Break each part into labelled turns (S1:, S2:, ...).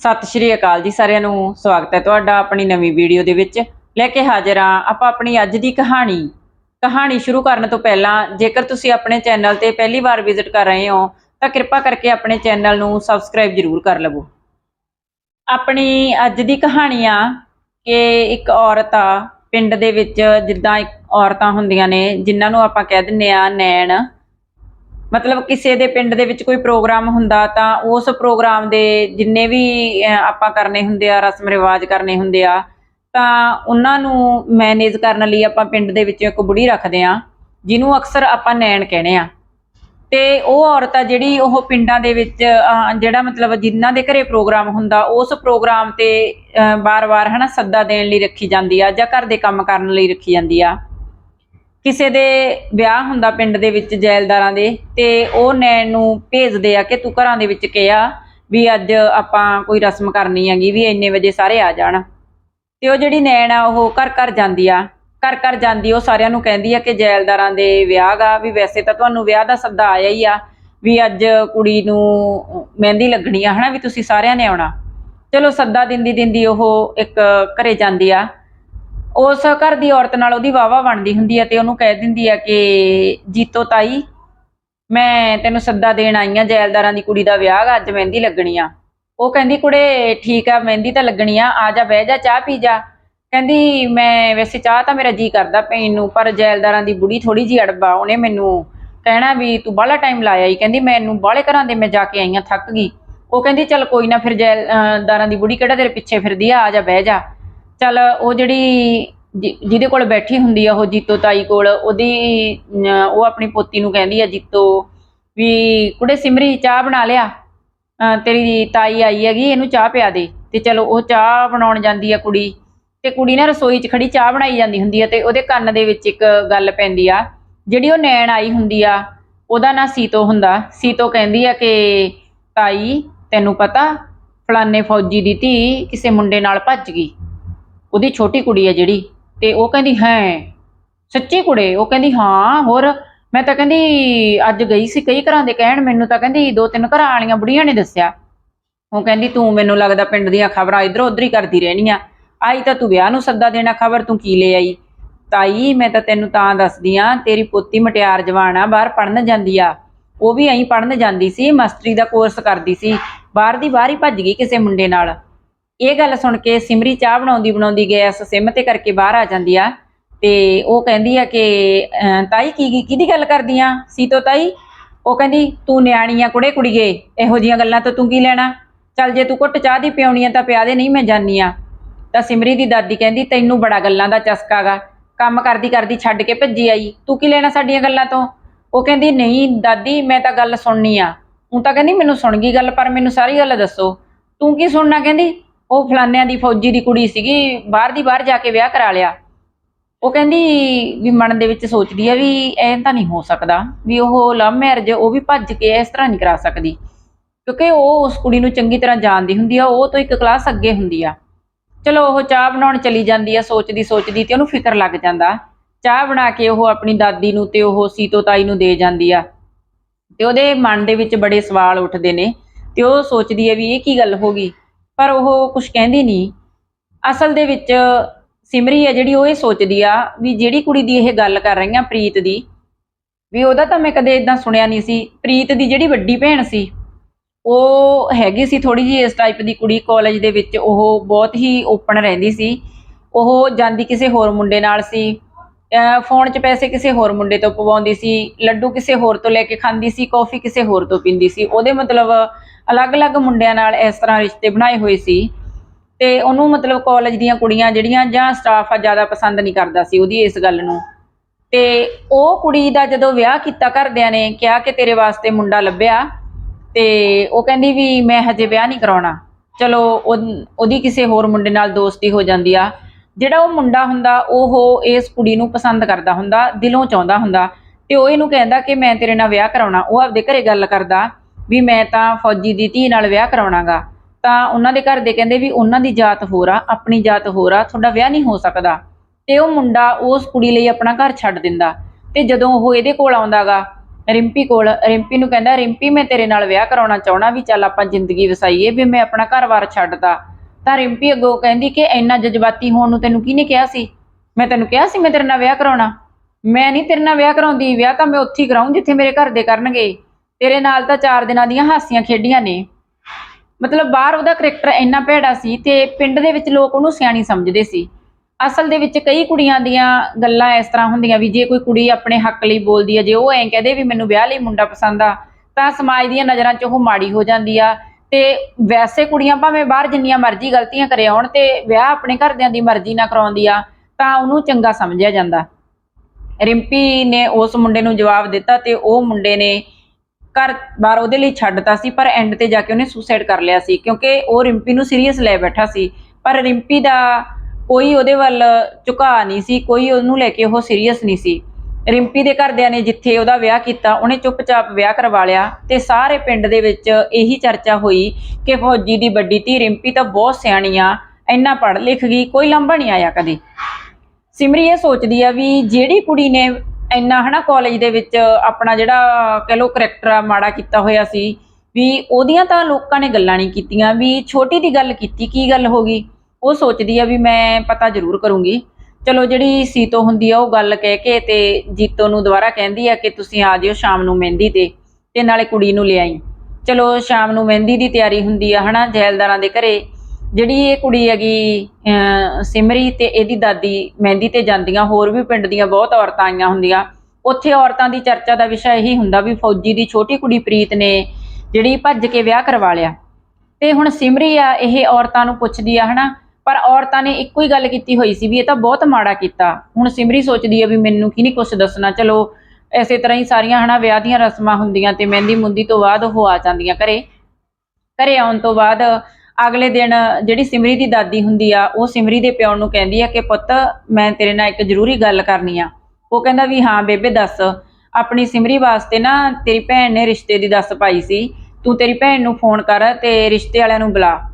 S1: ਸਤਿ ਸ਼੍ਰੀ ਅਕਾਲ ਜੀ ਸਾਰਿਆਂ ਨੂੰ। ਸਵਾਗਤ ਹੈ ਤੁਹਾਡਾ ਆਪਣੀ ਨਵੀਂ ਵੀਡੀਓ ਦੇ ਵਿੱਚ। ਲੈ ਕੇ ਹਾਜ਼ਰ ਹਾਂ ਆਪਾਂ ਆਪਣੀ ਅੱਜ ਦੀ ਕਹਾਣੀ। ਕਹਾਣੀ ਸ਼ੁਰੂ ਕਰਨ ਤੋਂ ਪਹਿਲਾਂ ਜੇਕਰ ਤੁਸੀਂ ਆਪਣੇ ਚੈਨਲ ਤੇ ਪਹਿਲੀ ਵਾਰ ਵਿਜ਼ਿਟ ਕਰ ਰਹੇ ਹੋ, ਤਾਂ ਕਿਰਪਾ ਕਰਕੇ ਆਪਣੇ ਚੈਨਲ ਨੂੰ ਸਬਸਕ੍ਰਾਈਬ ਜ਼ਰੂਰ ਕਰ ਲਵੋ। ਆਪਣੀ ਅੱਜ ਦੀ ਕਹਾਣੀ ਆ ਕਿ ਇੱਕ ਔਰਤ ਆ, ਪਿੰਡ ਦੇ ਵਿੱਚ ਜਿੱਦਾਂ ਇੱਕ ਔਰਤਾਂ ਹੁੰਦੀਆਂ ਨੇ, ਜਿਨ੍ਹਾਂ ਨੂੰ ਆਪਾਂ ਕਹਿ ਦਿੰਨੇ ਆ ਨੈਣ। ਮਤਲਬ ਕਿਸੇ ਦੇ ਪਿੰਡ ਦੇ ਵਿੱਚ ਕੋਈ ਪ੍ਰੋਗਰਾਮ ਹੁੰਦਾ ਤਾਂ ਉਸ ਪ੍ਰੋਗਰਾਮ ਦੇ ਜਿੰਨੇ ਵੀ ਆਪਾਂ ਕਰਨੇ ਹੁੰਦੇ ਆ ਰਸਮ ਰਿਵਾਜ ਕਰਨੇ ਹੁੰਦੇ ਆ ਤਾਂ ਉਹਨਾਂ ਨੂੰ ਮੈਨੇਜ ਕਰਨ ਲਈ ਆਪਾਂ ਪਿੰਡ ਦੇ ਵਿੱਚ ਇੱਕ ਬੁੜੀ ਰੱਖਦੇ ਆ ਜਿਹਨੂੰ ਅਕਸਰ ਆਪਾਂ ਨੈਣ ਕਹਿੰਦੇ ਆ। ਤੇ ਉਹ ਔਰਤ ਆ ਜਿਹੜੀ ਉਹ ਪਿੰਡਾਂ ਦੇ ਵਿੱਚ ਜਿਹੜਾ ਮਤਲਬ ਜਿਨ੍ਹਾਂ ਦੇ ਘਰੇ ਪ੍ਰੋਗਰਾਮ ਹੁੰਦਾ ਉਸ ਪ੍ਰੋਗਰਾਮ ਤੇ ਅਹ, ਵਾਰ-ਵਾਰ ਹਨਾ ਸੱਦਾ ਦੇਣ ਲਈ ਰੱਖੀ ਜਾਂਦੀ ਆ ਜਾਂ ਘਰ ਦੇ ਕੰਮ ਕਰਨ ਲਈ ਰੱਖੀ ਜਾਂਦੀ ਆ। ਕਿਸੇ ਦੇ ਵਿਆਹ ਹੁੰਦਾ ਪਿੰਡ ਦੇ ਵਿੱਚ ਜੈਲਦਾਰਾਂ ਦੇ ਤੇ ਉਹ ਨੈਣ ਨੂੰ ਭੇਜਦੇ ਆ ਕਿ ਤੂੰ ਘਰਾਂ ਦੇ ਵਿੱਚ ਕਿਹਾ ਵੀ ਅੱਜ ਆਪਾਂ ਕੋਈ ਰਸਮ ਕਰਨੀ ਹੈਗੀ ਵੀ ਇੰਨੇ ਵਜੇ ਸਾਰੇ ਆ ਜਾਣ। ਤੇ ਉਹ ਜਿਹੜੀ ਨੈਣ ਆ, ਉਹ ਘਰ ਘਰ ਜਾਂਦੀ ਆ। ਘਰ ਘਰ ਜਾਂਦੀ, ਉਹ ਸਾਰਿਆਂ ਨੂੰ ਕਹਿੰਦੀ ਆ ਕਿ ਜੈਲਦਾਰਾਂ ਦੇ ਵਿਆਹ ਗਾ। ਵੀ ਵੈਸੇ ਤਾਂ ਤੁਹਾਨੂੰ ਵਿਆਹ ਦਾ ਸੱਦਾ ਆਇਆ ਹੀ ਆ ਵੀ ਅੱਜ ਕੁੜੀ ਨੂੰ ਮਹਿੰਦੀ ਲੱਗਣੀ ਆ, ਹਨਾ ਵੀ ਤੁਸੀਂ ਸਾਰਿਆਂ ਨੇ ਆਉਣਾ। ਚਲੋ ਸੱਦਾ ਦਿੰਦੀ ਦਿੰਦੀ ਉਹ ਇੱਕ ਘਰੇ ਜਾਂਦੀ ਆ। ਉਸ ਘਰ ਦੀ ਔਰਤ ਨਾਲ ਉਹਦੀ ਵਾਵਾ ਬਣਦੀ ਹੁੰਦੀ ਆ ਤੇ ਉਹਨੂੰ ਕਹਿ ਦਿੰਦੀ ਆ ਕਿ ਜੀਤੋ ਤਾਈ, ਮੈਂ ਤੈਨੂੰ ਸੱਦਾ ਦੇਣ ਆਈ ਆ ਜੈਲਦਾਰਾਂ ਦੀ ਕੁੜੀ ਦਾ ਵਿਆਹ ਗਾ ਅੱਜ ਮਹਿੰਦੀ ਲੱਗਣੀ ਆ। ਉਹ ਕਹਿੰਦੀ, ਕੁੜੇ, ਠੀਕ ਆ, ਮਹਿੰਦੀ ਤਾਂ ਲੱਗਣੀ ਆ ਆ ਜਾ, ਬਹਿ ਜਾ, ਚਾਹ ਪੀ ਜਾ। ਕਹਿੰਦੀ, ਮੈਂ ਵੈਸੇ ਚਾਹ ਤਾਂ ਮੇਰਾ ਜੀ ਕਰਦਾ ਪੀਣ ਨੂੰ, ਪਰ ਜੈਲਦਾਰਾਂ ਦੀ ਬੁੜੀ ਥੋੜੀ ਜੀ ਅੜਬਾ, ਉਹਨੇ ਮੈਨੂੰ ਕਹਿਣਾ ਵੀ ਤੂੰ ਬਾਹਲਾ ਟਾਈਮ ਲਾਇਆ ਹੀ ਕਹਿੰਦੀ ਮੈਨੂੰ ਬਾਹਲੇ ਘਰਾਂ ਦੇ ਮੈਂ ਜਾ ਕੇ ਆਈ ਆ, ਥੱਕ ਗਈ। ਉਹ ਕਹਿੰਦੀ, ਚੱਲ ਕੋਈ ਨਾ, ਫਿਰ ਜੈਲਦਾਰਾਂ ਦੀ ਬੁੜੀ ਕਿਹੜਾ ਤੇਰੇ ਪਿੱਛੇ ਫਿਰਦੀ ਆ? ਆ ਜਾ, ਬਹਿ ਜਾ। ਚੱਲ ਉਹ ਜਿਹੜੀ ਜਿ- ਜਿਹਦੇ ਕੋਲ ਬੈਠੀ ਹੁੰਦੀ ਆ ਉਹ ਜੀਤੋ ਤਾਈ ਕੋਲ ਉਹਦੀ ਅਮ, ਉਹ ਆਪਣੀ ਪੋਤੀ ਨੂੰ ਕਹਿੰਦੀ ਆ ਜੀਤੋ ਵੀ ਕੁੜੇ ਸਿਮਰੀ ਚਾਹ ਬਣਾ ਲਿਆ। ਅਮ, ਤੇਰੀ ਤਾਈ ਆਈ ਹੈਗੀ ਇਹਨੂੰ ਚਾਹ ਪਿਆ ਦੇ। ਤੇ ਚਲੋ ਉਹ ਚਾਹ ਬਣਾਉਣ ਜਾਂਦੀ ਆ ਕੁੜੀ। ਤੇ ਕੁੜੀ ਨਾ ਰਸੋਈ 'ਚ ਖੜੀ ਚਾਹ ਬਣਾਈ ਜਾਂਦੀ ਹੁੰਦੀ ਆ ਤੇ ਉਹਦੇ ਕੰਨ ਦੇ ਵਿੱਚ ਇੱਕ ਗੱਲ ਪੈਂਦੀ ਆ। ਜਿਹੜੀ ਉਹ ਨੈਣ ਆਈ ਹੁੰਦੀ ਆ ਉਹਦਾ ਨਾਂ ਸੀਤੋ ਹੁੰਦਾ। ਸੀਤੋ ਕਹਿੰਦੀ ਆ ਕਿ ਤਾਈ ਤੈਨੂੰ ਪਤਾ ਫਲਾਨੇ ਫੌਜੀ ਦੀ ਧੀ ਕਿਸੇ ਮੁੰਡੇ ਨਾਲ ਭੱਜ ਗਈ। ਉਹਦੀ ਛੋਟੀ ਕੁੜੀ ਹੈ ਜਿਹੜੀ, ਤੇ ਉਹ ਕਹਿੰਦੀ, ਹੈ, ਸੱਚੀ ਕੁੜੇ? ਉਹ ਕਹਿੰਦੀ, ਹਾਂ, ਹੋਰ, ਮੈਂ ਤਾਂ ਕਹਿੰਦੀ, ਅੱਜ ਗਈ ਸੀ ਕਈ ਘਰਾਂ ਦੇ ਕਹਿਣ, ਮੈਨੂੰ ਤਾਂ ਕਹਿੰਦੀ, ਦੋ ਤਿੰਨ ਘਰਾਂ ਵਾਲੀਆਂ ਬੁੜੀਆਂ ਨੇ ਦੱਸਿਆ। ਉਹ ਕਹਿੰਦੀ, ਤੂੰ ਮੈਨੂੰ ਲੱਗਦਾ ਪਿੰਡ ਦੀਆਂ ਖਬਰਾਂ ਇਧਰੋਂ ਉਧਰ ਹੀ ਕਰਦੀ ਰਹਿਣੀ ਆ। ਆਈ ਤਾਂ ਤੂੰ ਵਿਆਹ ਨੂੰ ਸੱਦਾ ਦੇਣਾ ਖਬਰ, ਤੂੰ ਕੀ ਲੈ ਆਈ? ਤਾਈ, ਮੈਂ ਤਾਂ ਤੈਨੂੰ ਤਾਂ ਦੱਸਦੀ ਆ, ਤੇਰੀ ਪੋਤੀ ਮਟਿਆਰ ਜਵਾਨ ਆ, ਬਾਹਰ ਪੜਨ ਜਾਂਦੀ ਆ। ਉਹ ਵੀ ਐਂ ਪੜਨ ਜਾਂਦੀ ਸੀ, ਮਾਸਟਰੀ ਦਾ ਕੋਰਸ ਕਰਦੀ ਸੀ, ਬਾਹਰ ਦੀ ਬਾਹਰ ਹੀ ਭੱਜ ਗਈ ਕਿਸੇ ਮੁੰਡੇ ਨਾਲ। ਇਹ ਗੱਲ ਸੁਣ ਕੇ ਸਿਮਰੀ ਚਾਹ ਬਣਾਉਂਦੀ ਬਣਾਉਂਦੀ ਗੈਸ ਸਿਮ ਤੇ ਕਰਕੇ ਬਾਹਰ ਆ ਜਾਂਦੀ ਆ। ਤੇ ਉਹ ਕਹਿੰਦੀ ਆ ਕਿ ਅਹ, ਤਾਈ ਕੀ ਕਿਹਦੀ ਗੱਲ ਕਰਦੀ ਆ? ਸੀਤੋ ਤਾਈ? ਉਹ ਕਹਿੰਦੀ ਤੂੰ ਨਿਆਣੀ ਆ ਕੁੜੇ ਕੁੜੀਏ ਇਹੋ ਜੀਆਂ ਗੱਲਾਂ ਤੋਂ ਤੂੰ ਕੀ ਲੈਣਾ? ਚੱਲ ਜੇ ਤੂੰ ਘੁੱਟ ਚਾਹ ਦੀ ਪਿਉਣੀ ਆ ਤਾਂ ਪਿਆ ਦੇ ਨਹੀਂ ਮੈਂ ਜਾਨੀ ਆ। ਤਾਂ ਸਿਮਰੀ ਦੀ ਦਾਦੀ ਕਹਿੰਦੀ ਤੈਨੂੰ ਬੜਾ ਗੱਲਾਂ ਦਾ ਚਸਕਾ ਗਾ। ਕੰਮ ਕਰਦੀ ਕਰਦੀ ਛੱਡ ਕੇ ਭੱਜੀ ਆਈ। ਤੂੰ ਕੀ ਲੈਣਾ ਸਾਡੀਆਂ ਗੱਲਾਂ ਤੋਂ? ਉਹ ਕਹਿੰਦੀ ਨਹੀਂ ਦਾਦੀ ਮੈਂ ਤਾਂ ਗੱਲ ਸੁਣਨੀ ਆ। ਉਹ ਤਾਂ ਕਹਿੰਦੀ ਮੈਨੂੰ ਸੁਣ ਗਈ ਗੱਲ ਪਰ ਮੈਨੂੰ ਸਾਰੀ ਗੱਲ ਦੱਸੋ। ਤੂੰ ਕੀ ਸੁਣਨਾ? ਕਹਿੰਦੀ ਉਹ ਫਲਾਨਿਆਂ ਦੀ ਫੌਜੀ ਦੀ ਕੁੜੀ ਸੀਗੀ, ਬਾਹਰ ਦੀ ਬਾਹਰ ਜਾ ਕੇ ਵਿਆਹ ਕਰਾ ਲਿਆ। ਉਹ ਕਹਿੰਦੀ ਵੀ ਮਨ ਦੇ ਵਿੱਚ ਸੋਚਦੀ ਆ ਵੀ ਐਂ ਤਾਂ ਨਹੀਂ ਹੋ ਸਕਦਾ, ਵੀ ਉਹ ਲਵ ਮੈਰਿਜ ਉਹ ਵੀ ਭੱਜ ਕੇ ਇਸ ਤਰ੍ਹਾਂ ਨਹੀਂ ਕਰਾ ਸਕਦੀ। ਕਿਉਂਕਿ ਉਹ ਉਸ ਕੁੜੀ ਨੂੰ ਚੰਗੀ ਤਰ੍ਹਾਂ ਜਾਣਦੀ ਹੁੰਦੀ ਆ, ਉਹ ਤੋਂ ਇੱਕ ਕਲਾਸ ਅੱਗੇ ਹੁੰਦੀ ਆ। ਚਲੋ ਉਹ ਚਾਹ ਬਣਾਉਣ ਚਲੀ ਜਾਂਦੀ ਆ, ਸੋਚਦੀ ਸੋਚਦੀ ਤੇ ਉਹਨੂੰ ਫਿਕਰ ਲੱਗ ਜਾਂਦਾ। ਚਾਹ ਬਣਾ ਕੇ ਉਹ ਆਪਣੀ ਦਾਦੀ ਨੂੰ ਤੇ ਉਹ ਸੀਤੋ ਤਾਈ ਨੂੰ ਦੇ ਜਾਂਦੀ ਆ। ਤੇ ਉਹਦੇ ਮਨ ਦੇ ਵਿੱਚ ਬੜੇ ਸਵਾਲ ਉੱਠਦੇ ਨੇ। ਤੇ ਉਹ ਸੋਚਦੀ ਹੈ ਵੀ ਇਹ ਕੀ ਗੱਲ ਹੋ ਗਈ? ਪਰ ਉਹ ਕੁਝ ਕਹਿੰਦੀ ਨਹੀਂ ਅਸਲ ਦੇ ਵਿੱਚ ਸਿਮਰੀ ਹੈ ਜਿਹੜੀ ਉਹ ਇਹ ਸੋਚਦੀ ਆ ਵੀ ਜਿਹੜੀ ਕੁੜੀ ਦੀ ਇਹ ਗੱਲ ਕਰ ਰਹੀਆਂ ਪ੍ਰੀਤ ਦੀ, ਵੀ ਉਹਦਾ ਤਾਂ ਮੈਂ ਕਦੇ ਇਦਾਂ ਸੁਣਿਆ ਨਹੀਂ ਸੀ। ਪ੍ਰੀਤ ਦੀ ਜਿਹੜੀ ਵੱਡੀ ਭੈਣ ਸੀ, ਉਹ ਹੈਗੀ ਸੀ ਥੋੜੀ ਜਿਹੀ ਇਸ ਟਾਈਪ ਦੀ ਕੁੜੀ। ਕਾਲਜ ਦੇ ਵਿੱਚ ਉਹ ਬਹੁਤ ਹੀ ਓਪਨ ਰਹਿੰਦੀ ਸੀ। ਉਹ ਜਾਂਦੀ ਕਿਸੇ ਹੋਰ ਮੁੰਡੇ ਨਾਲ ਸੀ। ਫੋਨ 'ਚ ਪੈਸੇ ਕਿਸੇ ਹੋਰ ਮੁੰਡੇ ਤੋਂ ਪਵਾਉਂਦੀ ਸੀ, ਲੱਡੂ ਕਿਸੇ ਹੋਰ ਤੋਂ ਲੈ ਕੇ ਖਾਂਦੀ ਸੀ ਕੌਫੀ ਕਿਸੇ ਹੋਰ ਤੋਂ ਪੀਂਦੀ ਸੀ। ਉਹਦੇ ਮਤਲਬ ਅਲੱਗ-ਅਲੱਗ ਮੁੰਡਿਆਂ ਨਾਲ ਇਸ ਤਰ੍ਹਾਂ ਰਿਸ਼ਤੇ ਬਣਾਏ ਹੋਏ ਸੀ। ਤੇ ਉਹਨੂੰ ਮਤਲਬ ਕਾਲਜ ਦੀਆਂ ਕੁੜੀਆਂ ਜਿਹੜੀਆਂ ਜਾਂ ਸਟਾਫ ਆ ਜ਼ਿਆਦਾ ਪਸੰਦ ਨਹੀਂ ਕਰਦਾ ਸੀ ਉਹਦੀ ਇਸ ਗੱਲ ਨੂੰ। ਤੇ ਉਹ ਕੁੜੀ ਦਾ ਜਦੋਂ ਵਿਆਹ ਕੀਤਾ ਘਰਦਿਆਂ ਨੇ, ਕਿਹਾ ਕਿ ਤੇਰੇ ਵਾਸਤੇ ਮੁੰਡਾ ਲੱਭਿਆ, ਤੇ ਉਹ ਕਹਿੰਦੀ ਵੀ ਮੈਂ ਹਜੇ ਵਿਆਹ ਨਹੀਂ ਕਰਾਉਣਾ। ਚਲੋ, ਉਹ- ਉਹਦੀ ਕਿਸੇ ਹੋਰ ਮੁੰਡੇ ਨਾਲ ਦੋਸਤੀ ਹੋ ਜਾਂਦੀ ਆ। ਜਿਹੜਾ ਉਹ ਮੁੰਡਾ ਹੁੰਦਾ, ਉਹ ਇਸ ਕੁੜੀ ਨੂੰ ਪਸੰਦ ਕਰਦਾ ਹੁੰਦਾ, ਦਿਲੋਂ ਚਾਹੁੰਦਾ ਹੁੰਦਾ। ਤੇ ਉਹ ਇਹਨੂੰ ਕਹਿੰਦਾ ਕਿ ਮੈਂ ਤੇਰੇ ਨਾਲ ਵਿਆਹ ਕਰਾਉਣਾ। ਉਹ ਆਪਦੇ ਘਰੇ ਗੱਲ ਕਰਦਾ ਵੀ ਮੈਂ ਤਾਂ ਫੌਜੀ ਦੀ ਧੀ ਨਾਲ ਵਿਆਹ ਕਰਾਉਣਾਗਾ। ਤਾਂ ਉਹਨਾਂ ਦੇ ਘਰ ਦੇ ਕਹਿੰਦੇ ਵੀ ਉਹਨਾਂ ਦੀ ਜਾਤ ਹੋਰ ਆ, ਆਪਣੀ ਜਾਤ ਹੋਰ ਆ, ਤੁਹਾਡਾ ਵਿਆਹ ਨਹੀਂ ਹੋ ਸਕਦਾ। ਤੇ ਉਹ ਮੁੰਡਾ ਉਸ ਕੁੜੀ ਲਈ ਆਪਣਾ ਘਰ ਛੱਡ ਦਿੰਦਾ। ਤੇ ਜਦੋਂ ਉਹ ਇਹਦੇ ਕੋਲ ਆਉਂਦਾਗਾ, ਰਿੰਪੀ ਕੋਲ, ਰਿੰਪੀ ਨੂੰ ਕਹਿੰਦਾ, ਰਿੰਪੀ, ਮੈਂ ਤੇਰੇ ਨਾਲ ਵਿਆਹ ਕਰਾਉਣਾ ਚਾਹਣਾ ਵੀ ਚੱਲ ਆਪਾਂ ਜ਼ਿੰਦਗੀ ਵਸਾਈਏ, ਵੀ ਮੈਂ ਆਪਣਾ ਘਰ-ਬਾਰ ਛੱਡਦਾ ਤਾਂ ਰਿੰਪੀ ਅੱਗੋਂ ਕਹਿੰਦੀ ਕਿ ਇੰਨਾ ਜਜ਼ਬਾਤੀ ਹੋਣ ਨੂੰ ਤੈਨੂੰ ਕਿਹਨੇ ਕਿਹਾ ਸੀ? ਮੈਂ ਤੈਨੂੰ ਕਿਹਾ ਸੀ ਮੈਂ ਤੇਰੇ ਨਾਲ ਵਿਆਹ ਕਰਾਉਣਾ। ਮੈਂ ਨਹੀਂ ਤੇਰੇ ਨਾਲ ਵਿਆਹ ਕਰਾਉਂਦੀ, ਵਿਆਹ ਤਾਂ ਮੈਂ ਉੱਥੇ ਹੀ ਕਰਾਉਂ ਜਿੱਥੇ ਮੇਰੇ ਘਰ ਦੇ ਕਰਨਗੇ। ਤੇਰੇ ਨਾਲ ਤਾਂ ਚਾਰ ਦਿਨਾਂ ਦੀਆਂ ਹਾਸੀਆਂ ਖੇਡੀਆਂ ਨੇ। ਮਤਲਬ ਬਾਹਰ ਉਹਦਾ ਕਰੈਕਟਰ ਇੰਨਾ ਭੈੜਾ ਸੀ ਤੇ ਪਿੰਡ ਦੇ ਵਿੱਚ ਲੋਕ ਉਹਨੂੰ ਸਿਆਣੀ ਸਮਝਦੇ ਸੀ। ਅਸਲ ਦੇ ਵਿੱਚ ਕਈ ਕੁੜੀਆਂ ਦੀਆਂ ਗੱਲਾਂ ਇਸ ਤਰ੍ਹਾਂ ਹੁੰਦੀਆਂ ਵੀ ਜੇ ਕੋਈ ਕੁੜੀ ਆਪਣੇ ਹੱਕ ਲਈ ਬੋਲਦੀ ਹੈ ਜੇ ਉਹ ਐਂ ਕਹਦੇ ਵੀ ਮੈਨੂੰ ਵਿਆਹ ਲਈ ਮੁੰਡਾ ਪਸੰਦ ਆ, ਤਾਂ ਸਮਾਜ ਦੀਆਂ ਨਜ਼ਰਾਂ 'ਚ ਉਹ ਮਾੜੀ ਹੋ ਜਾਂਦੀ ਆ। ਤੇ ਵੈਸੇ ਕੁੜੀਆਂ ਭਾਵੇਂ ਬਾਹਰ ਜਿੰਨੀਆਂ ਮਰਜ਼ੀ ਗਲਤੀਆਂ ਕਰੇ ਆਉਣ ਤੇ ਵਿਆਹ ਆਪਣੇ ਘਰਦਿਆਂ ਦੀ ਮਰਜ਼ੀ ਨਾਲ ਕਰਾਉਂਦੀ ਆ, ਤਾਂ ਉਹਨੂੰ ਚੰਗਾ ਸਮਝਿਆ ਜਾਂਦਾ। ਰਿੰਪੀ ਨੇ ਉਸ ਮੁੰਡੇ ਨੂੰ ਜਵਾਬ ਦਿੱਤਾ ਤੇ ਉਹ ਮੁੰਡੇ ਨੇ ਘਰ ਬਾਹਰ ਉਹਦੇ ਲਈ ਛੱਡਤਾ ਸੀ, ਪਰ ਐਂਡ ਤੇ ਜਾ ਕੇ ਉਹਨੇ ਸੁਸਾਈਡ ਕਰ ਲਿਆ ਸੀ, ਕਿਉਂਕਿ ਉਹ ਰਿੰਪੀ ਨੂੰ ਸੀਰੀਅਸ ਲੈ ਬੈਠਾ ਸੀ। ਪਰ ਰਿੰਪੀ ਦਾ ਕੋਈ ਉਹਦੇ ਵੱਲ ਝੁਕਾ ਨਹੀਂ ਸੀ, ਕੋਈ ਉਹਨੂੰ ਲੈ ਕੇ ਉਹ ਸੀਰੀਅਸ ਨਹੀਂ ਸੀ। ਰਿੰਪੀ ਦੇ ਘਰਦਿਆਂ ਨੇ ਜਿੱਥੇ ਉਹਦਾ ਵਿਆਹ ਕੀਤਾ, ਉਹਨੇ ਚੁੱਪਚਾਪ ਵਿਆਹ ਕਰਵਾ ਲਿਆ ਤੇ ਸਾਰੇ ਪਿੰਡ ਦੇ ਵਿੱਚ ਇਹੀ ਚਰਚਾ ਹੋਈ ਕਿ ਫੌਜੀ ਦੀ ਵੱਡੀ ਧੀ ਰਿੰਪੀ ਤਾਂ ਬਹੁਤ ਸਿਆਣੀ ਆ, ਇੰਨਾ ਪੜ੍ਹ ਲਿਖ ਗਈ, ਕੋਈ ਲੰਬਾ ਨਹੀਂ ਆਇਆ ਕਦੇ। ਸਿਮਰੀ ਇਹ ਸੋਚਦੀ ਆ ਵੀ ਜਿਹੜੀ ਕੁੜੀ ਨੇ ਇੰਨਾ ਹਨਾ ਕਾਲਜ ਦੇ ਵਿੱਚ ਆਪਣਾ ਜਿਹੜਾ ਕਹ ਲੋ ਕਰੈਕਟਰ ਆ, ਮਾੜਾ ਕੀਤਾ ਹੋਇਆ ਸੀ, ਵੀ ਉਹਦੀਆਂ ਤਾਂ ਲੋਕਾਂ ਨੇ ਗੱਲਾਂ ਨਹੀਂ ਕੀਤੀਆਂ, ਵੀ ਛੋਟੀ ਦੀ ਗੱਲ ਕੀਤੀ, ਕੀ ਗੱਲ ਹੋ ਗਈ? ਉਹ ਸੋਚਦੀ ਆ ਵੀ ਮੈਂ ਪਤਾ ਜ਼ਰੂਰ ਕਰੂੰਗੀ। ਚਲੋ ਜਿਹੜੀ ਸੀਤੋ ਹੁੰਦੀ ਆ, ਉਹ ਗੱਲ ਕਹਿ ਕੇ ਤੇ ਜੀਤੋ ਨੂੰ ਦੁਬਾਰਾ ਕਹਿੰਦੀ ਆ ਕਿ ਤੁਸੀਂ ਆ ਜਿਓ ਸ਼ਾਮ ਨੂੰ ਮਹਿੰਦੀ ਤੇ ਤੇ ਨਾਲੇ ਕੁੜੀ ਨੂੰ ਲਿਆਈ ਚਲੋ ਸ਼ਾਮ ਨੂੰ ਮਹਿੰਦੀ ਦੀ ਤਿਆਰੀ ਹੁੰਦੀ ਆ ਹਨਾ, ਜੈਲਦਾਰਾਂ ਦੇ ਘਰੇ। ਜਿਹੜੀ ਇਹ ਕੁੜੀ ਹੈਗੀ ਸਿਮਰੀ ਤੇ ਇਹਦੀ ਦਾਦੀ ਮਹਿੰਦੀ ਤੇ ਜਾਂਦੀਆਂ, ਹੋਰ ਵੀ ਪਿੰਡ ਦੀਆਂ ਬਹੁਤ ਔਰਤਾਂ ਆਈਆਂ ਹੁੰਦੀਆਂ। ਉੱਥੇ ਔਰਤਾਂ ਦੀ ਚਰਚਾ ਦਾ ਵਿਸ਼ਾ ਇਹੀ ਹੁੰਦਾ ਵੀ ਫੌਜੀ ਦੀ ਛੋਟੀ ਕੁੜੀ ਪ੍ਰੀਤ ਨੇ ਜਿਹੜੀ ਭੱਜ ਕੇ ਵਿਆਹ ਕਰਵਾ ਲਿਆ। ਤੇ ਹੁਣ ਸਿਮਰੀ ਆ, ਇਹ ਔਰਤਾਂ ਨੂੰ ਪੁੱਛਦੀ ਆ, ਹਨਾ ਪਰ ਔਰਤਾਂ ਨੇ ਇੱਕੋ ਹੀ ਗੱਲ ਕੀਤੀ ਹੋਈ ਸੀ ਵੀ ਇਹ ਤਾਂ ਬਹੁਤ ਮਾੜਾ ਕੀਤਾ। ਹੁਣ ਸਿਮਰੀ ਸੋਚਦੀ ਹੈ ਵੀ ਮੈਨੂੰ ਕੀ ਨਹੀਂ ਕੁਝ ਦੱਸਣਾ। ਚਲੋ, ਐਸੇ ਤਰ੍ਹਾਂ ਹੀ ਸਾਰੀਆਂ ਹਨਾ ਵਿਆਹ ਦੀਆਂ ਰਸਮਾਂ ਹੁੰਦੀਆਂ ਤੇ ਮਹਿੰਦੀ ਮੁੰਦੀ ਤੋਂ ਬਾਅਦ ਉਹ ਆ ਜਾਂਦੀਆਂ ਘਰੇ। ਘਰੇ ਆਉਣ ਤੋਂ ਬਾਅਦ ਅਗਲੇ ਦਿਨ ਜਿਹੜੀ ਸਿਮਰੀ ਦੀ ਦਾਦੀ ਹੁੰਦੀ ਆ, ਉਹ ਸਿਮਰੀ ਦੇ ਪਿਓ ਨੂੰ ਕਹਿੰਦੀ ਆ ਕਿ ਪੁੱਤ, ਮੈਂ ਤੇਰੇ ਨਾਲ ਇੱਕ ਜ਼ਰੂਰੀ ਗੱਲ ਕਰਨੀ ਆ। ਉਹ ਕਹਿੰਦਾ ਵੀ ਹਾਂ ਬੇਬੇ, ਦੱਸ। ਆਪਣੀ ਸਿਮਰੀ ਵਾਸਤੇ ਨਾ ਤੇਰੀ ਭੈਣ ਨੇ ਰਿਸ਼ਤੇ ਦੀ ਦੱਸ ਪਾਈ ਸੀ। ਤੂੰ ਤੇਰੀ ਭੈਣ ਨੂੰ ਫੋਨ ਕਰ ਤੇ ਰਿਸ਼ਤੇ ਵਾਲਿਆਂ ਨੂੰ ਬੁਲਾ।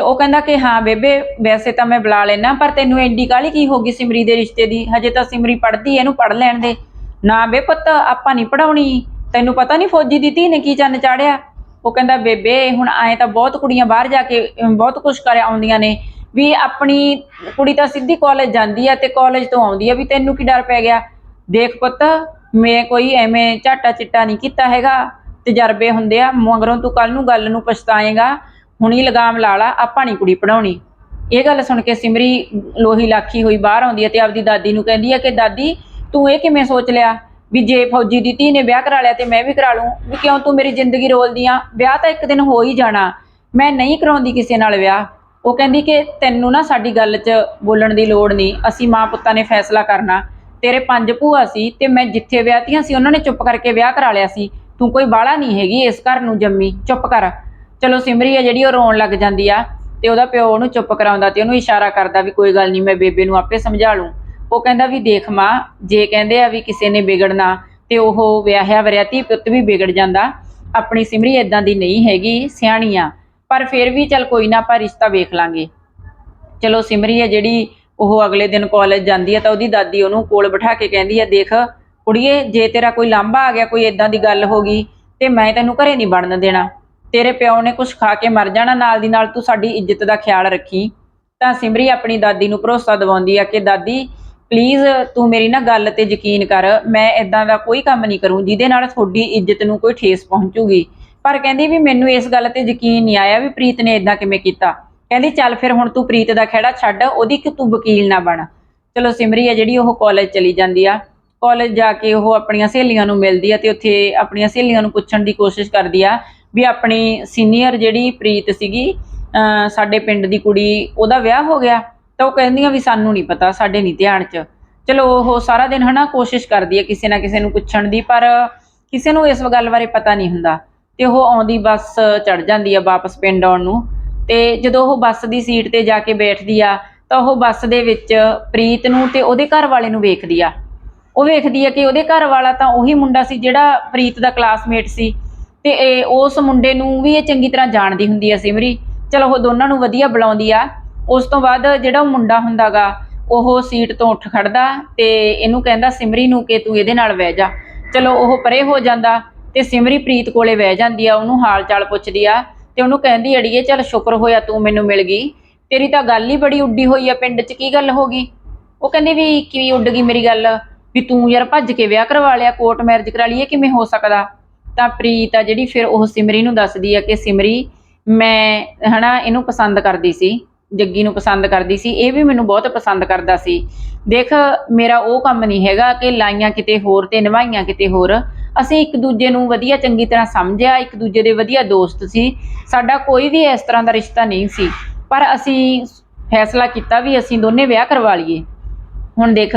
S1: ਤੇ ਉਹ ਕਹਿੰਦਾ ਕਿ ਹਾਂ ਬੇਬੇ, ਵੈਸੇ ਤਾਂ ਮੈਂ ਬੁਲਾ ਲੈਣਾ ਪਰ ਤੈਨੂੰ ਐਡੀ ਕਾਹਲੀ ਕੀ ਹੋ ਗਈ ਸਿਮਰੀ ਦੇ ਰਿਸ਼ਤੇ ਦੀ? ਹਜੇ ਤਾਂ ਸਿਮਰੀ ਪੜ੍ਹਦੀ ਐ, ਇਹਨੂੰ ਪੜ੍ਹ ਲੈਣ ਦੇ। ਨਾ ਬੇ ਪੁੱਤ, ਆਪਾਂ ਨਹੀਂ ਪੜਾਉਣੀ ਤੈਨੂੰ ਪਤਾ ਨਹੀਂ ਫੌਜੀ ਦੀ ਧੀ ਨੇ ਕੀ ਚੰਨ ਚਾੜਿਆ? ਉਹ ਕਹਿੰਦਾ, ਬੇਬੇ, ਹੁਣ ਆਏ ਤਾਂ ਬਹੁਤ ਕੁੜੀਆਂ ਬਾਹਰ ਜਾ ਕੇ ਬਹੁਤ ਕੁਝ ਕਰ ਆਉਂਦੀਆਂ ਨੇ। ਵੀ ਆਪਣੀ ਕੁੜੀ ਤਾਂ ਸਿੱਧੀ ਕਾਲਜ ਜਾਂਦੀ ਆ ਤੇ ਕਾਲਜ ਤੋਂ ਆਉਂਦੀ ਆ ਵੀ ਤੈਨੂੰ ਕੀ ਡਰ ਪੈ ਗਿਆ? ਦੇਖ ਪੁੱਤ, ਮੈਂ ਕੋਈ ਐਵੇਂ ਝਾਟਾ ਚਿੱਟਾ ਨਹੀਂ ਕੀਤਾ ਹੈਗਾ। ਤਜਰਬੇ ਹੁੰਦੇ ਆ, ਮਗਰੋਂ ਤੂੰ ਕੱਲ ਨੂੰ ਗੱਲ ਨੂੰ ਪਛਤਾਏਗਾ। ਹੁਣੀ ਲਗਾਮ ਲਾ ਲਾ, ਆਪਾਂ ਨਹੀਂ ਕੁੜੀ ਪੜਾਉਣੀ ਇਹ ਗੱਲ ਸੁਣ ਕੇ ਸਿਮਰੀ ਲੋਹੀ ਲਾਖੀ ਹੋਈ ਬਾਹਰ ਆਉਂਦੀ ਹੈ ਤੇ ਆਪਦੀ ਦਾਦੀ ਨੂੰ ਕਹਿੰਦੀ ਹੈ ਕਿ ਦਾਦੀ, ਤੂੰ ਇਹ ਕਿਵੇਂ ਸੋਚ ਲਿਆ ਵੀ ਜੇ ਫੌਜੀ ਦੀ ਧੀ ਨੇ ਵਿਆਹ ਕਰਾ ਲਿਆ ਤੇ ਮੈਂ ਵੀ ਕਰਾ ਲੂੰ, ਵੀ ਕਿਉਂ ਤੂੰ ਮੇਰੀ ਜ਼ਿੰਦਗੀ ਰੋਲਦੀ ਆ? ਵਿਆਹ ਤਾਂ ਇੱਕ ਦਿਨ ਹੋ ਹੀ ਜਾਣਾ। ਮੈਂ ਨਹੀਂ ਕਰਾਉਂਦੀ ਕਿਸੇ ਨਾਲ ਵਿਆਹ। ਉਹ ਕਹਿੰਦੀ ਕਿ ਤੈਨੂੰ ਨਾ ਸਾਡੀ ਗੱਲ 'ਚ ਬੋਲਣ ਦੀ ਲੋੜ ਨਹੀਂ, ਅਸੀਂ ਮਾਂ ਪੁੱਤਾਂ ਨੇ ਫੈਸਲਾ ਕਰਨਾ। ਤੇਰੇ ਪੰਜ ਭੂਆ ਸੀ ਤੇ ਮੈਂ ਜਿੱਥੇ ਵਿਆਹਤੀਆਂ ਸੀ, ਉਹਨਾਂ ਨੇ ਚੁੱਪ ਕਰਕੇ ਵਿਆਹ ਕਰਾ ਲਿਆ ਸੀ। ਤੂੰ ਕੋਈ ਬਾਲਾ ਨਹੀਂ ਹੈਗੀ ਇਸ ਘਰ ਨੂੰ ਜੰਮੀ। ਚੁੱਪ ਕਰ। ਚਲੋ ਸਿਮਰੀ ਆ ਜਿਹੜੀ ਉਹ ਰੋਣ ਲੱਗ ਜਾਂਦੀ ਆ ਤੇ ਉਹਦਾ ਪਿਓ ਉਹਨੂੰ ਚੁੱਪ ਕਰਾਉਂਦਾ ਤੇ ਉਹਨੂੰ ਇਸ਼ਾਰਾ ਕਰਦਾ ਵੀ ਕੋਈ ਗੱਲ ਨਹੀਂ ਮੈਂ ਬੇਬੇ ਨੂੰ ਆਪੇ ਸਮਝਾ ਲੂੰ। ਉਹ ਕਹਿੰਦਾ ਵੀ ਦੇਖ ਮਾਂ, ਜੇ ਕਹਿੰਦੇ ਆ ਵੀ ਕਿਸੇ ਨੇ ਵਿਗੜਨਾ ਤੇ ਉਹ ਵਿਆਹਿਆ ਵਰਿਆਤੀ ਪੁੱਤ ਵੀ ਵਿਗੜ ਜਾਂਦਾ, ਆਪਣੀ ਸਿਮਰੀ ਇਦਾਂ ਦੀ ਨਹੀਂ ਹੈਗੀ, ਸਿਆਣੀ ਆ। ਪਰ ਫਿਰ ਵੀ ਚੱਲ ਕੋਈ ਨਾ ਆਪਾਂ ਰਿਸ਼ਤਾ ਵੇਖ ਲਾਂਗੇ। ਚਲੋ ਸਿਮਰੀ ਹੈ ਜਿਹੜੀ ਉਹ ਅਗਲੇ ਦਿਨ ਕਾਲਜ ਜਾਂਦੀ ਆ ਤਾਂ ਉਹਦੀ ਦਾਦੀ ਉਹਨੂੰ ਕੋਲ ਬਿਠਾ ਕੇ ਕਹਿੰਦੀ ਆ, ਦੇਖ ਕੁੜੀਏ, ਜੇ ਤੇਰਾ ਕੋਈ ਲਾਂਭਾ ਆ ਗਿਆ, ਕੋਈ ਇਦਾਂ ਦੀ ਗੱਲ ਹੋ ਗਈ ਤੇ ਮੈਂ ਤੈਨੂੰ ਘਰੇ ਨਹੀਂ ਵੜਨ ਦੇਣਾ। ਤੇਰੇ ਪਿਓ ਨੇ ਕੁਝ ਖਾ ਕੇ ਮਰ ਜਾਣਾ, ਨਾਲ ਦੀ ਨਾਲ ਤੂੰ ਸਾਡੀ ਇੱਜ਼ਤ ਦਾ ਖਿਆਲ ਰੱਖੀ। ਤਾਂ ਸਿਮਰੀ ਆਪਣੀ ਦਾਦੀ ਨੂੰ ਭਰੋਸਾ ਦਿਵਾਉਂਦੀ ਆ ਕਿ, ਦਾਦੀ ਪਲੀਜ਼ ਤੂੰ ਮੇਰੀ ਨਾ ਗੱਲ ਤੇ ਯਕੀਨ ਕਰ। ਮੈਂ ਇਦਾਂ ਦਾ ਕੋਈ ਕੰਮ ਨਹੀਂ ਕਰੂੰ ਜਿਹਦੇ ਨਾਲ ਤੁਹਾਡੀ ਇੱਜ਼ਤ ਨੂੰ ਕੋਈ ਠੇਸ ਪਹੁੰਚੂਗੀ। ਪਰ ਕਹਿੰਦੀ ਵੀ ਮੈਨੂੰ ਇਸ ਗੱਲ ਤੇ ਯਕੀਨ ਨਹੀਂ ਆਇਆ ਵੀ ਪ੍ਰੀਤ ਨੇ ਇਦਾਂ ਕਿਵੇਂ ਕੀਤਾ। ਕਹਿੰਦੀ, ਚੱਲ ਫਿਰ ਹੁਣ ਤੂੰ ਪ੍ਰੀਤ ਦਾ ਖਹਿੜਾ ਛੱਡ, ਉਹਦੀ ਕਿ ਤੂੰ ਵਕੀਲ ਨਾ ਬਣ। ਚਲੋ ਸਿਮਰੀ ਆ ਜਿਹੜੀ ਉਹ ਕਾਲਜ ਚਲੀ ਜਾਂਦੀ ਆ। ਕਾਲਜ ਜਾ ਕੇ ਉਹ ਆਪਣੀਆਂ ਸਹੇਲੀਆਂ ਨੂੰ ਮਿਲਦੀ ਆ ਤੇ ਉੱਥੇ ਆਪਣੀਆਂ ਸਹੇਲੀਆਂ ਨੂੰ ਪੁੱਛਣ ਦੀ ਕੋਸ਼ਿਸ਼ ਕਰਦੀ ਆ ਵੀ ਆਪਣੀ ਸੀਨੀਅਰ ਜਿਹੜੀ ਪ੍ਰੀਤ ਸੀਗੀ, ਅਹ ਸਾਡੇ ਪਿੰਡ ਦੀ ਕੁੜੀ, ਉਹਦਾ ਵਿਆਹ ਹੋ ਗਿਆ। ਤਾਂ ਉਹ ਕਹਿੰਦੀਆਂ ਵੀ ਸਾਨੂੰ ਨਹੀਂ ਪਤਾ, ਸਾਡੇ ਨਹੀਂ ਧਿਆਨ 'ਚ। ਚਲੋ ਉਹ ਸਾਰਾ ਦਿਨ ਹਨਾ ਕੋਸ਼ਿਸ਼ ਕਰਦੀ ਹੈ ਕਿਸੇ ਨਾ ਕਿਸੇ ਨੂੰ ਪੁੱਛਣ ਦੀ, ਪਰ ਕਿਸੇ ਨੂੰ ਇਸ ਗੱਲ ਬਾਰੇ ਪਤਾ ਨਹੀਂ ਹੁੰਦਾ। ਤੇ ਉਹ ਆਉਂਦੀ ਬੱਸ ਚੜ ਜਾਂਦੀ ਆ ਵਾਪਸ ਪਿੰਡ ਆਉਣ ਨੂੰ। ਤੇ ਜਦੋਂ ਉਹ ਬੱਸ ਦੀ ਸੀਟ ਤੇ ਜਾ ਕੇ ਬੈਠਦੀ ਆ, ਤਾਂ ਉਹ ਬੱਸ ਦੇ ਵਿੱਚ ਪ੍ਰੀਤ ਨੂੰ ਤੇ ਉਹਦੇ ਘਰ ਵਾਲੇ ਨੂੰ ਵੇਖਦੀ ਆ। ਉਹ ਵੇਖਦੀ ਆ ਕਿ ਉਹਦੇ ਘਰ ਵਾਲਾ ਤਾਂ ਉਹੀ ਮੁੰਡਾ ਸੀ ਜਿਹੜਾ ਪ੍ਰੀਤ ਦਾ ਕਲਾਸਮੇਟ ਸੀ। ਤੇ ਇਹ ਉਸ ਮੁੰਡੇ ਨੂੰ ਵੀ ਇਹ ਚੰਗੀ ਤਰ੍ਹਾਂ ਜਾਣਦੀ ਹੁੰਦੀ ਆ ਸਿਮਰੀ। ਚਲੋ ਉਹ ਦੋਨਾਂ ਨੂੰ ਵਧੀਆ ਬੁਲਾਉਂਦੀ ਆ। ਉਸ ਤੋਂ ਬਾਅਦ ਜਿਹੜਾ ਉਹ ਮੁੰਡਾ ਹੁੰਦਾਗਾ, ਉਹ ਸੀਟ ਤੋਂ ਉੱਠ ਖੜਦਾ ਤੇ ਇਹਨੂੰ ਕਹਿੰਦਾ, ਸਿਮਰੀ ਨੂੰ ਕਿ ਤੂੰ ਇਹਦੇ ਨਾਲ ਬਹਿ ਜਾ। ਚਲੋ ਉਹ ਪਰੇ ਹੋ ਜਾਂਦਾ ਤੇ ਸਿਮਰੀ ਪ੍ਰੀਤ ਕੋਲੇ ਬਹਿ ਜਾਂਦੀ ਆ, ਉਹਨੂੰ ਹਾਲ ਚਾਲ ਪੁੱਛਦੀ ਆ ਤੇ ਉਹਨੂੰ ਕਹਿੰਦੀ, ਅੜੀਏ, ਚੱਲ ਸ਼ੁਕਰ ਹੋਇਆ ਤੂੰ ਮੈਨੂੰ ਮਿਲ ਗਈ। ਤੇਰੀ ਤਾਂ ਗੱਲ ਹੀ ਬੜੀ ਉੱਡੀ ਹੋਈ ਆ ਪਿੰਡ 'ਚ, ਕੀ ਗੱਲ ਹੋ ਗਈ? ਉਹ ਕਹਿੰਦੀ ਵੀ, ਕੀ ਉੱਡ ਗਈ ਮੇਰੀ ਗੱਲ? ਵੀ ਤੂੰ ਯਾਰ ਭੱਜ ਕੇ ਵਿਆਹ ਕਰਵਾ ਲਿਆ, ਕੋਰਟ ਮੈਰਿਜ ਕਰਾ ਲਈਏ, ਕਿਵੇਂ ਹੋ ਸਕਦਾ? ਤਾਂ ਪ੍ਰੀਤ ਆ ਜਿਹੜੀ ਫਿਰ ਉਹ ਸਿਮਰੀ ਨੂੰ ਦੱਸਦੀ ਆ ਕਿ ਸਿਮਰੀ, ਮੈਂ ਹਨਾ ਇਹਨੂੰ ਪਸੰਦ ਕਰਦੀ ਸੀ, ਜੱਗੀ ਨੂੰ ਪਸੰਦ ਕਰਦੀ ਸੀ, ਇਹ ਵੀ ਮੈਨੂੰ ਬਹੁਤ ਪਸੰਦ ਕਰਦਾ ਸੀ। ਦੇਖ, ਮੇਰਾ ਉਹ ਕੰਮ ਨਹੀਂ ਹੈਗਾ ਕਿ ਲਾਈਆਂ ਕਿਤੇ ਹੋਰ ਤੇ ਨਿਭਾਈਆਂ ਕਿਤੇ ਹੋਰ। ਅਸੀਂ ਇੱਕ ਦੂਜੇ ਨੂੰ ਵਧੀਆ ਚੰਗੀ ਤਰ੍ਹਾਂ ਸਮਝਿਆ, ਇੱਕ ਦੂਜੇ ਦੇ ਵਧੀਆ ਦੋਸਤ ਸੀ। ਸਾਡਾ ਕੋਈ ਵੀ ਇਸ ਤਰ੍ਹਾਂ ਦਾ ਰਿਸ਼ਤਾ ਨਹੀਂ ਸੀ। ਪਰ ਅਸੀਂ ਫੈਸਲਾ ਕੀਤਾ ਵੀ ਅਸੀਂ ਦੋਨੇ ਵਿਆਹ ਕਰਵਾ ਲਈਏ। ਹੁਣ ਦੇਖ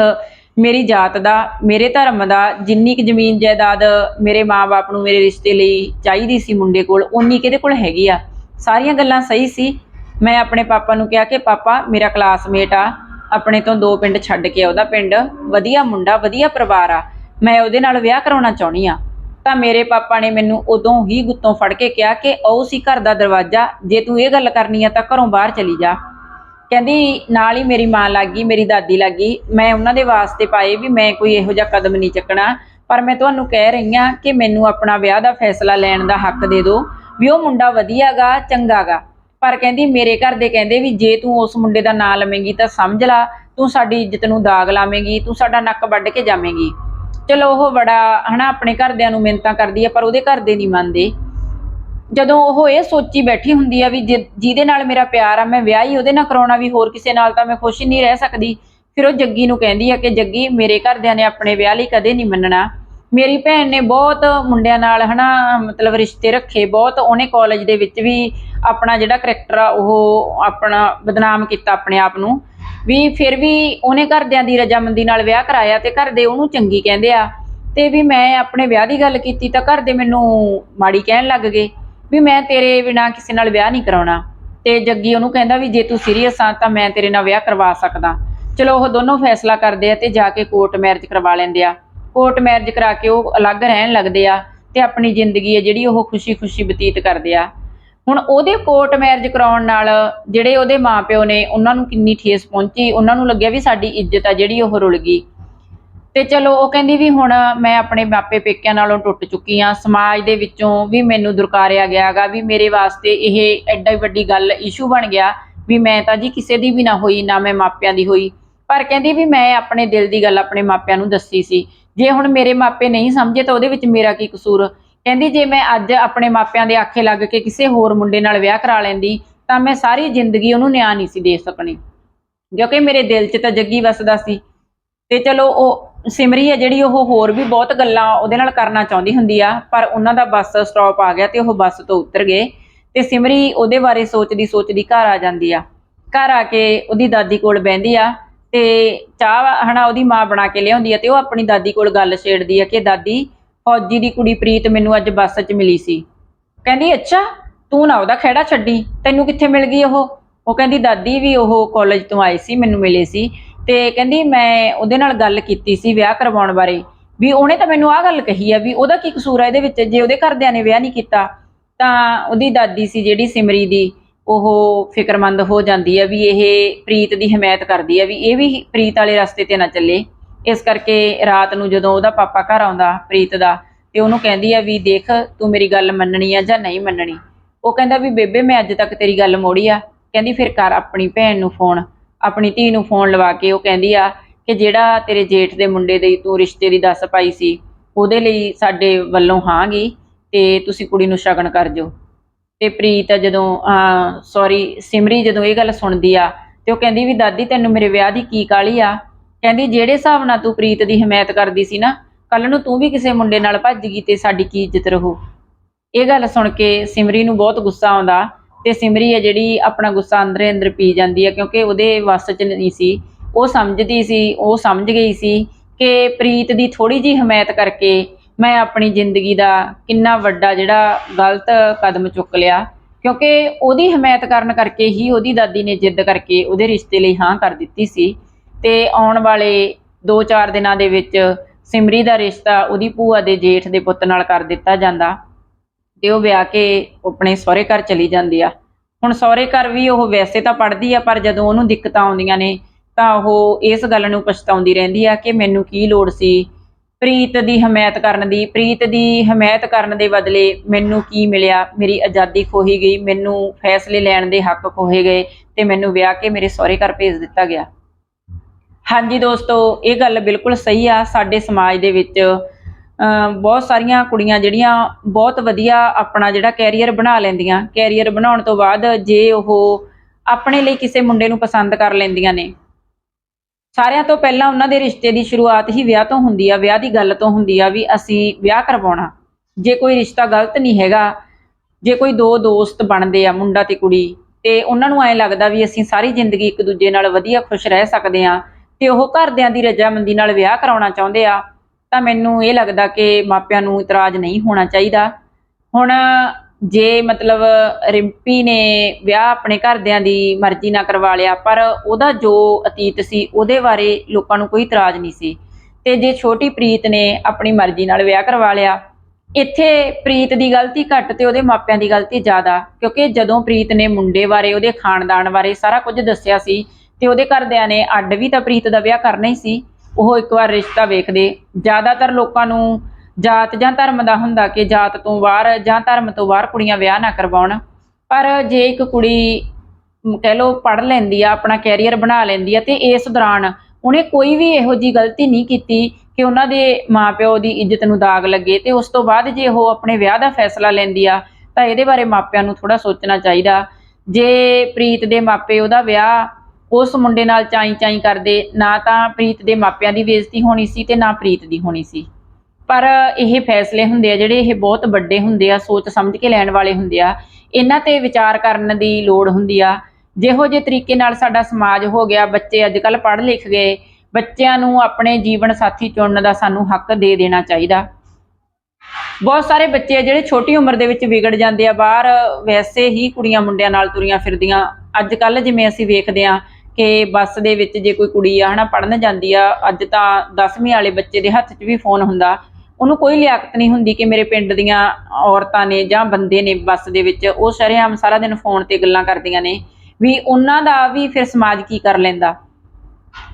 S1: ਮੇਰੀ ਜਾਤ ਦਾ, ਮੇਰੇ ਧਰਮ ਦਾ, ਜਿੰਨੀ ਕੁ ਜ਼ਮੀਨ ਜਾਇਦਾਦ ਮੇਰੇ ਮਾਪੇ ਨੂੰ ਮੇਰੇ ਰਿਸ਼ਤੇ ਲਈ ਚਾਹੀਦੀ ਸੀ ਮੁੰਡੇ ਕੋਲ ਉਨੀ ਕਿਹਦੇ ਕੋਲ ਹੈਗੀ ਆ? ਸਾਰੀਆਂ ਗੱਲਾਂ ਸਹੀ ਸੀ। ਮੈਂ ਆਪਣੇ ਪਾਪਾ ਨੂੰ ਕਿਹਾ ਕਿ, ਪਾਪਾ, ਮੇਰਾ ਕਲਾਸਮੇਟ ਆ। ਆਪਣੇ ਤੋਂ ਦੋ ਪਿੰਡ ਛੱਡ ਕੇ ਆ ਉਹਦਾ ਪਿੰਡ। ਵਧੀਆ ਮੁੰਡਾ, ਵਧੀਆ ਪਰਿਵਾਰ ਆ। ਮੈਂ ਉਹਦੇ ਨਾਲ ਵਿਆਹ ਕਰਾਉਣਾ ਚਾਹੁੰਦੀ ਆ। ਤਾਂ ਮੇਰੇ ਪਾਪਾ ਨੇ ਮੈਨੂੰ ਉਦੋਂ ਹੀ ਗੁੱਤੋਂ ਫੜ ਕੇ ਕਿਹਾ ਕਿ ਉਹ ਸੀ ਘਰ ਦਾ ਦਰਵਾਜ਼ਾ। ਜੇ ਤੂੰ ਇਹ ਗੱਲ ਕਰਨੀ ਆ ਤਾਂ ਘਰੋਂ ਬਾਹਰ ਚਲੀ ਜਾ। ਕਹਿੰਦੀ, ਨਾਲ ਹੀ ਮੇਰੀ ਮਾਂ ਲੱਗ ਗਈ, ਮੇਰੀ ਦਾਦੀ ਲੱਗ ਗਈ। ਮੈਂ ਉਹਨਾਂ ਦੇ ਵਾਸਤੇ ਪਾਏ ਵੀ ਮੈਂ ਕੋਈ ਇਹੋ ਜਿਹਾ ਕਦਮ ਨਹੀਂ ਚੱਕਣਾ। ਪਰ ਮੈਂ ਤੁਹਾਨੂੰ ਕਹਿ ਰਹੀ ਹਾਂ ਕਿ ਮੈਨੂੰ ਆਪਣਾ ਵਿਆਹ ਦਾ ਫੈਸਲਾ ਲੈਣ ਦਾ ਹੱਕ ਦੇ ਦਿਓ। ਵੀ ਉਹ ਮੁੰਡਾ ਵਧੀਆਗਾ ਚੰਗਾਗਾ ਪਰ ਕਹਿੰਦੀ, ਮੇਰੇ ਘਰ ਦੇ ਕਹਿੰਦੇ ਵੀ ਜੇ ਤੂੰ ਉਸ ਮੁੰਡੇ ਦਾ ਨਾਂ ਲਵੇਂਗੀ ਤਾਂ ਸਮਝ ਲਾ। ਤੂੰ ਸਾਡੀ ਇੱਜ਼ਤ ਨੂੰ ਦਾਗ ਲਾਵੇਂਗੀ, ਤੂੰ ਸਾਡਾ ਨੱਕ ਵੱਢ ਕੇ ਜਾਵੇਂਗੀ। ਚਲੋ, ਉਹ ਬੜਾ ਹਨਾ ਆਪਣੇ ਘਰਦਿਆਂ ਨੂੰ ਮਿੰਨਤਾਂ ਕਰਦੀ ਹੈ ਪਰ ਉਹਦੇ ਘਰਦੇ ਨਹੀਂ ਮੰਨਦੇ। ਜਦੋਂ ਉਹ ਇਹ ਸੋਚੀ ਬੈਠੀ ਹੁੰਦੀ ਆ ਵੀ ਜਿ- ਜਿਹਦੇ ਨਾਲ ਮੇਰਾ ਪਿਆਰ ਆ, ਮੈਂ ਵਿਆਹ ਹੀ ਉਹਦੇ ਨਾਲ ਕਰਾਉਣਾ ਵੀ, ਹੋਰ ਕਿਸੇ ਨਾਲ ਤਾਂ ਮੈਂ ਖੁਸ਼ ਹੀ ਨਹੀਂ ਰਹਿ ਸਕਦੀ। ਫਿਰ ਉਹ ਜੱਗੀ ਨੂੰ ਕਹਿੰਦੀ ਆ ਕਿ ਜੱਗੀ, ਮੇਰੇ ਘਰਦਿਆਂ ਨੇ ਆਪਣੇ ਵਿਆਹ ਲਈ ਕਦੇ ਨਹੀਂ ਮੰਨਣਾ। ਮੇਰੀ ਭੈਣ ਨੇ ਬਹੁਤ ਮੁੰਡਿਆਂ ਨਾਲ ਹਨਾ, ਮਤਲਬ ਰਿਸ਼ਤੇ ਰੱਖੇ, ਬਹੁਤ ਉਹਨੇ ਕਾਲਜ ਦੇ ਵਿੱਚ ਵੀ ਆਪਣਾ ਜਿਹੜਾ ਕਰੈਕਟਰ ਆ, ਉਹ ਆਪਣਾ ਬਦਨਾਮ ਕੀਤਾ ਆਪਣੇ ਆਪ ਨੂੰ। ਵੀ ਫਿਰ ਵੀ ਉਹਨੇ ਘਰਦਿਆਂ ਦੀ ਰਜਾਮੰਦੀ ਨਾਲ ਵਿਆਹ ਕਰਾਇਆ ਤੇ ਘਰ ਦੇ ਉਹਨੂੰ ਚੰਗੀ ਕਹਿੰਦੇ ਆ। ਤੇ ਵੀ ਮੈਂ ਆਪਣੇ ਵਿਆਹ ਦੀ ਗੱਲ ਕੀਤੀ ਤਾਂ ਘਰ ਦੇ ਮੈਨੂੰ ਮਾੜੀ ਕਹਿਣ ਲੱਗ ਗਏ। ਵੀ ਮੈਂ ਤੇਰੇ ਬਿਨਾ ਕਿਸੇ ਨਾਲ ਵਿਆਹ ਨਹੀਂ ਕਰਾਉਣਾ। ਤੇ ਜੱਗੀ ਉਹਨੂੰ ਕਹਿੰਦਾ ਵੀ ਜੇ ਤੂੰ ਸੀਰੀਅਸ ਆ ਤਾਂ ਮੈਂ ਤੇਰੇ ਨਾਲ ਵਿਆਹ ਕਰਵਾ ਸਕਦਾ। ਚਲੋ ਉਹ ਦੋਨੋਂ ਫੈਸਲਾ ਕਰਦੇ ਆ ਤੇ ਜਾ ਕੇ ਕੋਰਟ ਮੈਰਿਜ ਕਰਵਾ ਲੈਂਦੇ ਆ। ਕੋਰਟ ਮੈਰਿਜ ਕਰਾ ਕੇ ਉਹ ਅਲੱਗ ਰਹਿਣ ਲੱਗਦੇ ਆ ਤੇ ਆਪਣੀ ਜ਼ਿੰਦਗੀ ਹੈ ਜਿਹੜੀ ਉਹ ਖੁਸ਼ੀ-ਖੁਸ਼ੀ ਬਤੀਤ ਕਰਦੇ ਆ। ਹੁਣ ਉਹਦੇ ਕੋਰਟ ਮੈਰਿਜ ਕਰਾਉਣ ਨਾਲ ਜਿਹੜੇ ਉਹਦੇ ਮਾਪਿਓ ਨੇ, ਉਹਨਾਂ ਨੂੰ ਕਿੰਨੀ ਠੇਸ ਪਹੁੰਚੀ, ਉਹਨਾਂ ਨੂੰ ਲੱਗਿਆ ਵੀ ਸਾਡੀ ਇੱਜ਼ਤ ਆ ਜਿਹੜੀ ਉਹ ਰੁਲ ਗਈ। ਤੇ ਚਲੋ ਉਹ ਕਹਿੰਦੀ ਵੀ ਹੁਣ ਮੈਂ ਆਪਣੇ ਮਾਪੇ ਪੇਕਿਆਂ ਨਾਲੋਂ ਟੁੱਟ ਚੁੱਕੀ ਆ ਸਮਾਜ ਦੇ ਵਿੱਚੋਂ ਵੀ ਮੈਨੂੰ ਦੁਰਕਾਰਿਆ ਗਿਆਗਾ ਵੀ ਮੇਰੇ ਵਾਸਤੇ ਇਹ ਐਡਾ ਵੱਡੀ ਗੱਲ ਇਸ਼ੂ ਬਣ ਗਿਆ, ਵੀ ਮੈਂ ਤਾਂ ਜੀ ਕਿਸੇ ਦੀ ਵੀ ਨਾ ਹੋਈ, ਨਾ ਮੈਂ ਮਾਪਿਆਂ ਦੀ ਹੋਈ। ਪਰ ਕਹਿੰਦੀ ਵੀ ਮੈਂ ਆਪਣੇ ਦਿਲ ਦੀ ਗੱਲ ਆਪਣੇ ਮਾਪਿਆਂ ਨੂੰ ਦੱਸੀ ਸੀ। ਜੇ ਹੁਣ ਮੇਰੇ ਮਾਪੇ ਨਹੀਂ ਸਮਝੇ ਤਾਂ ਉਹਦੇ ਵਿੱਚ ਮੇਰਾ ਕੀ ਕਸੂਰ? ਕਹਿੰਦੀ ਜੇ ਮੈਂ ਅੱਜ ਆਪਣੇ ਮਾਪਿਆਂ ਦੇ ਆਖੇ ਲੱਗ ਕੇ ਕਿਸੇ ਹੋਰ ਮੁੰਡੇ ਨਾਲ ਵਿਆਹ ਕਰਾ ਲੈਂਦੀ, ਤਾਂ ਮੈਂ ਸਾਰੀ ਜ਼ਿੰਦਗੀ ਉਹਨੂੰ ਨਿਆਂ ਨਹੀਂ ਸੀ ਦੇ ਸਕਣੀ। ਕਿਉਂਕਿ ਮੇਰੇ ਦਿਲ 'ਚ ਤਾਂ ਜੱਗੀ ਵਸਦਾ ਸੀ। ਤੇ ਚਲੋ ਉਹ ਸਿਮਰੀ ਹੈ ਜਿਹੜੀ ਉਹ ਹੋਰ ਵੀ ਬਹੁਤ ਗੱਲਾਂ ਉਹਦੇ ਨਾਲ ਕਰਨਾ ਚਾਹੁੰਦੀ ਹੁੰਦੀ ਆ, ਪਰ ਉਹਨਾਂ ਦਾ ਬੱਸ ਸਟਾਪ ਆ ਗਿਆ ਤੇ ਉਹ ਬੱਸ ਤੋਂ ਉਤਰ ਗਏ ਤੇ ਸਿਮਰੀ ਉਹਦੇ ਬਾਰੇ ਸੋਚਦੀ ਸੋਚਦੀ ਘਰ ਆ ਜਾਂਦੀ ਆ। ਘਰ ਆ ਕੇ ਉਹਦੀ ਦਾਦੀ ਕੋਲ ਬਹਿੰਦੀ ਆ ਤੇ ਚਾਹ ਹਨਾ ਉਹਦੀ ਮਾਂ ਬਣਾ ਕੇ ਲਿਆਉਂਦੀ ਆ ਤੇ ਉਹ ਆਪਣੀ ਦਾਦੀ ਕੋਲ ਗੱਲ ਛੇੜਦੀ ਆ ਕਿ ਦਾਦੀ, ਫੌਜੀ ਦੀ ਕੁੜੀ ਪ੍ਰੀਤ ਮੈਨੂੰ ਅੱਜ ਬੱਸ 'ਚ ਮਿਲੀ ਸੀ। ਕਹਿੰਦੀ, ਅੱਛਾ, ਤੂੰ ਨਾ ਉਹਦਾ ਖਹਿੜਾ ਛੱਡੀ, ਤੈਨੂੰ ਕਿੱਥੇ ਮਿਲ ਗਈ ਉਹ? ਉਹ ਕਹਿੰਦੀ, ਦਾਦੀ ਵੀ ਉਹ ਕਾਲਜ ਤੋਂ ਆਏ ਸੀ, ਮੈਨੂੰ ਮਿਲੇ ਸੀ। ਤੇ ਕਹਿੰਦੀ ਮੈਂ ਉਹਦੇ ਨਾਲ ਗੱਲ ਕੀਤੀ ਸੀ ਵਿਆਹ ਕਰਵਾਉਣ ਬਾਰੇ। ਵੀ ਉਹਨੇ ਤਾਂ ਮੈਨੂੰ ਆਹ ਗੱਲ ਕਹੀ ਆ ਵੀ ਉਹਦਾ ਕੀ ਕਸੂਰ ਆ ਇਹਦੇ ਵਿੱਚ? ਜੇ ਉਹਦੇ ਘਰਦਿਆਂ ਨੇ ਵਿਆਹ ਨਹੀਂ ਕੀਤਾ, ਤਾਂ ਉਹਦੀ ਦਾਦੀ ਸੀ ਜਿਹੜੀ ਸਿਮਰੀ ਦੀ, ਉਹ ਫਿਕਰਮੰਦ ਹੋ ਜਾਂਦੀ ਆ ਵੀ ਇਹ ਪ੍ਰੀਤ ਦੀ ਹਮਾਇਤ ਕਰਦੀ ਆ ਵੀ ਇਹ ਵੀ ਪ੍ਰੀਤ ਵਾਲੇ ਰਸਤੇ ਤੇ ਨਾ ਚੱਲੇ। ਇਸ ਕਰਕੇ ਰਾਤ ਨੂੰ ਜਦੋਂ ਉਹਦਾ ਪਾਪਾ ਘਰ ਆਉਂਦਾ ਪ੍ਰੀਤ ਦਾ, ਤੇ ਉਹਨੂੰ ਕਹਿੰਦੀ ਆ ਵੀ ਦੇਖ ਤੂੰ ਮੇਰੀ ਗੱਲ ਮੰਨਣੀ ਆ ਜਾਂ ਨਹੀਂ ਮੰਨਣੀ। ਉਹ ਕਹਿੰਦਾ ਵੀ ਬੇਬੇ ਮੈਂ ਅੱਜ ਤੱਕ ਤੇਰੀ ਗੱਲ ਮੋੜੀ ਆ। ਕਹਿੰਦੀ ਫਿਰ ਕਰ ਆਪਣੀ ਭੈਣ ਨੂੰ ਫੋਨ ਆਪਣੀ ਧੀ ਨੂੰ ਫੋਨ ਲਵਾ ਕੇ ਉਹ ਕਹਿੰਦੀ ਆ ਕਿ ਜਿਹੜਾ ਤੇਰੇ ਜੇਠ ਦੇ ਮੁੰਡੇ ਦੇ ਤੂੰ ਰਿਸ਼ਤੇ ਦੀ ਦੱਸ ਪਾਈ ਸੀ, ਉਹਦੇ ਲਈ ਸਾਡੇ ਵੱਲੋਂ ਹਾਂਗੀ ਤੇ ਤੁਸੀਂ ਕੁੜੀ ਨੂੰ ਸ਼ਗਨ ਕਰ ਜੋ ਤੇ ਪ੍ਰੀਤ ਜਦੋਂ ਸੌਰੀ ਸਿਮਰੀ ਜਦੋਂ ਇਹ ਗੱਲ ਸੁਣਦੀ ਆ ਤੇ ਉਹ ਕਹਿੰਦੀ ਵੀ ਦਾਦੀ ਤੈਨੂੰ ਮੇਰੇ ਵਿਆਹ ਦੀ ਕੀ ਕਾਲੀ ਆ? ਕਹਿੰਦੀ ਜਿਹੜੇ ਹਿਸਾਬ ਨਾਲ ਤੂੰ ਪ੍ਰੀਤ ਦੀ ਹਮਾਇਤ ਕਰਦੀ ਸੀ ਨਾ ਕੱਲ ਨੂੰ ਤੂੰ ਵੀ ਕਿਸੇ ਮੁੰਡੇ ਨਾਲ ਭੱਜ ਗਈ ਤੇ ਸਾਡੀ ਕੀ ਇੱਜ਼ਤ ਰਹੂ? ਇਹ ਗੱਲ ਸੁਣ ਕੇ ਸਿਮਰੀ ਨੂੰ ਬਹੁਤ ਗੁੱਸਾ ਆਉਂਦਾ ਤੇ ਸਿਮਰੀ ਹੈ ਜਿਹੜੀ ਆਪਣਾ ਗੁੱਸਾ ਅੰਦਰੇ ਅੰਦਰ ਪੀ ਜਾਂਦੀ ਹੈ, ਕਿਉਂਕਿ ਉਹਦੇ ਵੱਸ 'ਚ ਨਹੀਂ ਸੀ। ਉਹ ਸਮਝਦੀ ਸੀ, ਉਹ ਸਮਝ ਗਈ ਸੀ ਕਿ ਪ੍ਰੀਤ ਦੀ ਥੋੜੀ ਜੀ ਹਮਾਇਤ ਕਰਕੇ ਮੈਂ ਆਪਣੀ ਜ਼ਿੰਦਗੀ ਦਾ ਕਿੰਨਾ ਵੱਡਾ ਜਿਹੜਾ ਗਲਤ ਕਦਮ ਚੁੱਕ ਲਿਆ। ਕਿਉਂਕਿ ਉਹਦੀ ਹਮਾਇਤ ਕਰਨ ਕਰਕੇ ਹੀ ਉਹਦੀ ਦਾਦੀ ਨੇ ਜਿੱਦ ਕਰਕੇ ਉਹਦੇ ਰਿਸ਼ਤੇ ਲਈ ਹਾਂ ਕਰ ਦਿੱਤੀ ਸੀ। ਤੇ ਆਉਣ ਵਾਲੇ 2-4 ਦਿਨਾਂ ਦੇ ਵਿੱਚ ਸਿਮਰੀ ਦਾ ਰਿਸ਼ਤਾ ਉਹਦੀ ਭੂਆ ਦੇ ਜੇਠ ਦੇ ਪੁੱਤ ਨਾਲ ਕਰ ਦਿੱਤਾ ਜਾਂਦਾ। ਤੇ ਉਹ ਵਿਆਹ ਕੇ ਆਪਣੇ ਸਹੁਰੇ ਘਰ ਚਲੀ ਜਾਂਦੀ ਆ। ਹੁਣ ਸਹੁਰੇ ਘਰ ਵੀ ਉਹ ਵੈਸੇ ਤਾਂ ਪੜਦੀ ਆ, ਪਰ ਜਦੋਂ ਉਹਨੂੰ ਦਿੱਕਤਾਂ ਆਉਂਦੀਆਂ ਨੇ, ਤਾਂ ਉਹ ਇਸ ਗੱਲ ਨੂੰ ਪਛਤਾਉਂਦੀ ਰਹਿੰਦੀ ਆ ਕਿ ਮੈਨੂੰ ਕੀ ਲੋੜ ਸੀ? ਪ੍ਰੀਤ ਦੀ ਹਮਾਇਤ ਕਰਨ ਦੀ, ਪ੍ਰੀਤ ਦੀ ਹਮਾਇਤ ਕਰਨ ਦੇ ਬਦਲੇ ਮੈਨੂੰ ਕੀ ਮਿਲਿਆ? ਮੇਰੀ ਆਜ਼ਾਦੀ ਖੋਹੀ ਗਈ, ਮੈਨੂੰ ਫੈਸਲੇ ਲੈਣ ਦੇ ਹੱਕ ਖੋਹੇ ਗਏ ਤੇ ਮੈਨੂੰ ਵਿਆਹ ਕੇ ਮੇਰੇ ਸਹੁਰੇ ਘਰ ਭੇਜ ਦਿੱਤਾ ਗਿਆ। ਹਾਂਜੀ ਦੋਸਤੋ, ਇਹ ਗੱਲ ਬਿਲਕੁਲ ਸਹੀ ਆ। ਸਾਡੇ ਸਮਾਜ ਦੇ ਵਿੱਚ ਬਹੁਤ ਸਾਰੀਆਂ ਕੁੜੀਆਂ ਜਿਹੜੀਆਂ ਬਹੁਤ ਵਧੀਆ ਆਪਣਾ ਜਿਹੜਾ ਕੈਰੀਅਰ ਬਣਾ ਲੈਂਦੀਆਂ। ਕੈਰੀਅਰ ਬਣਾਉਣ ਤੋਂ ਬਾਅਦ ਜੇ ਉਹ ਆਪਣੇ ਲਈ ਕਿਸੇ ਮੁੰਡੇ ਨੂੰ ਪਸੰਦ ਕਰ ਲੈਂਦੀਆਂ ਨੇ। ਸਾਰਿਆਂ ਤੋਂ ਪਹਿਲਾਂ ਉਹਨਾਂ ਦੇ ਰਿਸ਼ਤੇ ਦੀ ਸ਼ੁਰੂਆਤ ਹੀ ਵਿਆਹ ਤੋਂ ਹੁੰਦੀ ਆ, ਵਿਆਹ ਦੀ ਗੱਲ ਤੋਂ ਹੁੰਦੀ ਆ ਵੀ ਅਸੀਂ ਵਿਆਹ ਕਰਵਾਉਣਾ। ਜੇ ਕੋਈ ਰਿਸ਼ਤਾ ਗਲਤ ਨਹੀਂ ਹੈਗਾ, ਜੇ ਕੋਈ ਦੋ ਦੋਸਤ ਬਣਦੇ ਆ, ਮੁੰਡਾ ਤੇ ਕੁੜੀ, ਤੇ ਉਹਨਾਂ ਨੂੰ ਐਂ ਲੱਗਦਾ ਵੀ ਅਸੀਂ ਸਾਰੀ ਜ਼ਿੰਦਗੀ ਇੱਕ ਦੂਜੇ ਨਾਲ ਵਧੀਆ ਖੁਸ਼ ਰਹਿ ਸਕਦੇ ਆ, ਤੇ ਉਹ ਘਰਦਿਆਂ ਦੀ ਰਜਾਮੰਦੀ ਨਾਲ ਵਿਆਹ ਕਰਾਉਣਾ ਚਾਹੁੰਦੇ ਆ ਤਾਂ ਮੈਨੂੰ ਇਹ ਲੱਗਦਾ ਕਿ ਮਾਪਿਆਂ ਨੂੰ ਇਤਰਾਜ਼ ਨਹੀਂ ਹੋਣਾ ਚਾਹੀਦਾ। ਹੁਣ ਜੇ ਮਤਲਬ ਰਿੰਪੀ ਨੇ ਵਿਆਹ ਆਪਣੇ ਘਰਦਿਆਂ ਦੀ ਮਰਜ਼ੀ ਨਾਲ ਕਰਵਾ ਲਿਆ, ਪਰ ਉਹਦਾ ਜੋ ਅਤੀਤ ਸੀ, ਉਹਦੇ ਬਾਰੇ ਲੋਕਾਂ ਨੂੰ ਕੋਈ ਇਤਰਾਜ਼ ਨਹੀਂ ਸੀ। ਤੇ ਜੇ ਛੋਟੀ ਪ੍ਰੀਤ ਨੇ ਆਪਣੀ ਮਰਜ਼ੀ ਨਾਲ ਵਿਆਹ ਕਰਵਾ ਲਿਆ, ਇੱਥੇ ਪ੍ਰੀਤ ਦੀ ਗਲਤੀ ਘੱਟ ਤੇ ਉਹਦੇ ਮਾਪਿਆਂ ਦੀ ਗਲਤੀ ਜ਼ਿਆਦਾ, ਕਿਉਂਕਿ ਜਦੋਂ ਪ੍ਰੀਤ ਨੇ ਮੁੰਡੇ ਬਾਰੇ, ਉਹਦੇ ਖਾਨਦਾਨ ਬਾਰੇ ਸਾਰਾ ਕੁਝ ਦੱਸਿਆ ਸੀ ਤੇ ਉਹਦੇ ਘਰਦਿਆਂ ਨੇ ਅੱਡ ਵੀ ਤਾਂ ਪ੍ਰੀਤ ਦਾ ਵਿਆਹ ਕਰਨਾ ਹੀ ਸੀ ਉਹ ਇੱਕ ਵਾਰ ਰਿਸ਼ਤਾ ਵੇਖਦੇ। ਜ਼ਿਆਦਾਤਰ ਲੋਕਾਂ ਨੂੰ ਜਾਤ ਜਾਂ ਧਰਮ ਦਾ ਹੁੰਦਾ ਕਿ ਜਾਤ ਤੋਂ ਬਾਹਰ ਜਾਂ ਧਰਮ ਤੋਂ ਬਾਹਰ ਕੁੜੀਆਂ ਵਿਆਹ ਨਾ ਕਰਵਾਉਣ। ਪਰ ਜੇ ਇੱਕ ਕੁੜੀ ਕਹਿ ਲਓ ਪੜ੍ਹ ਲੈਂਦੀ ਆ, ਆਪਣਾ ਕੈਰੀਅਰ ਬਣਾ ਲੈਂਦੀ ਆ ਤੇ ਇਸ ਦੌਰਾਨ ਉਹਨੇ ਕੋਈ ਵੀ ਇਹੋ ਜੀ ਗਲਤੀ ਨਹੀਂ ਕੀਤੀ ਕਿ ਉਹਨਾਂ ਦੇ ਮਾਪਿਓ ਦੀ ਇੱਜ਼ਤ ਨੂੰ ਦਾਗ ਲੱਗੇ ਤੇ ਉਸ ਤੋਂ ਬਾਅਦ ਜੇ ਉਹ ਆਪਣੇ ਵਿਆਹ ਦਾ ਫੈਸਲਾ ਲੈਂਦੀ ਆ, ਤਾਂ ਇਹਦੇ ਬਾਰੇ ਮਾਪਿਆਂ ਨੂੰ ਥੋੜਾ ਸੋਚਣਾ ਚਾਹੀਦਾ। ਜੇ ਪ੍ਰੀਤ ਦੇ ਮਾਪੇ ਉਹਦਾ ਵਿਆਹ ਉਸ ਮੁੰਡੇ ਨਾਲ ਚਾਈ ਚਾਈ ਕਰਦੇ, ਨਾ ਤਾਂ ਪ੍ਰੀਤ ਦੇ ਮਾਪਿਆਂ ਦੀ ਬੇਇੱਜ਼ਤੀ ਹੋਣੀ ਸੀ ਤੇ ਨਾ ਪ੍ਰੀਤ ਦੀ ਹੋਣੀ ਸੀ। ਪਰ ਇਹ ਫੈਸਲੇ ਹੁੰਦੇ ਆ, ਜਿਹੜੇ ਇਹ ਬਹੁਤ ਵੱਡੇ ਹੁੰਦੇ ਆ, ਸੋਚ ਸਮਝ ਕੇ ਲੈਣ ਵਾਲੇ ਹੁੰਦੇ ਆ, ਇਹਨਾਂ ਤੇ ਵਿਚਾਰ ਕਰਨ ਦੀ ਲੋੜ ਹੁੰਦੀ ਆ। ਜਿਹੋ ਜਿਹੇ ਤਰੀਕੇ ਨਾਲ ਸਾਡਾ ਸਮਾਜ ਹੋ ਗਿਆ, ਬੱਚੇ ਅੱਜ ਕੱਲ ਪੜ੍ਹ ਲਿਖ ਗਏ, ਬੱਚਿਆਂ ਨੂੰ ਆਪਣੇ ਜੀਵਨ ਸਾਥੀ ਚੁਣਨ ਦਾ ਸਾਨੂੰ ਹੱਕ ਦੇ ਦੇਣਾ ਚਾਹੀਦਾ। ਬਹੁਤ ਸਾਰੇ ਬੱਚੇ ਆ ਜਿਹੜੇ ਛੋਟੀ ਉਮਰ ਦੇ ਵਿੱਚ ਵਿਗੜ ਜਾਂਦੇ ਆ, ਬਾਹਰ ਵੈਸੇ ਹੀ ਕੁੜੀਆਂ ਮੁੰਡਿਆਂ ਨਾਲ ਤੁਰੀਆਂ ਫਿਰਦੀਆਂ। ਅੱਜ ਕੱਲ ਜਿਵੇਂ ਅਸੀਂ ਵੇਖਦੇ ਆ ਕਿ ਬੱਸ ਦੇ ਵਿੱਚ ਜੇ ਕੋਈ ਕੁੜੀ ਆ, ਹਨਾ ਪੜਨ ਜਾਂਦੀ ਆ, ਅੱਜ ਤਾਂ 10ਵੀਂ ਵਾਲੇ ਬੱਚੇ ਦੇ ਹੱਥ 'ਚ ਵੀ ਫੋਨ ਹੁੰਦਾ। ਉਹਨੂੰ ਕੋਈ ਲਿਆਕਤ ਨਹੀਂ ਹੁੰਦੀ ਕਿ ਮੇਰੇ ਪਿੰਡ ਦੀਆਂ ਔਰਤਾਂ ਨੇ ਜਾਂ ਬੰਦੇ ਨੇ ਬੱਸ ਦੇ ਵਿੱਚ ਉਹ ਸ਼ਰੇਆਮ ਸਾਰਾ ਦਿਨ ਫੋਨ ਤੇ ਗੱਲਾਂ ਕਰਦੀਆਂ ਨੇ, ਵੀ ਉਹਨਾਂ ਦਾ ਵੀ ਫਿਰ ਸਮਾਜ ਕੀ ਕਰ ਲੈਂਦਾ।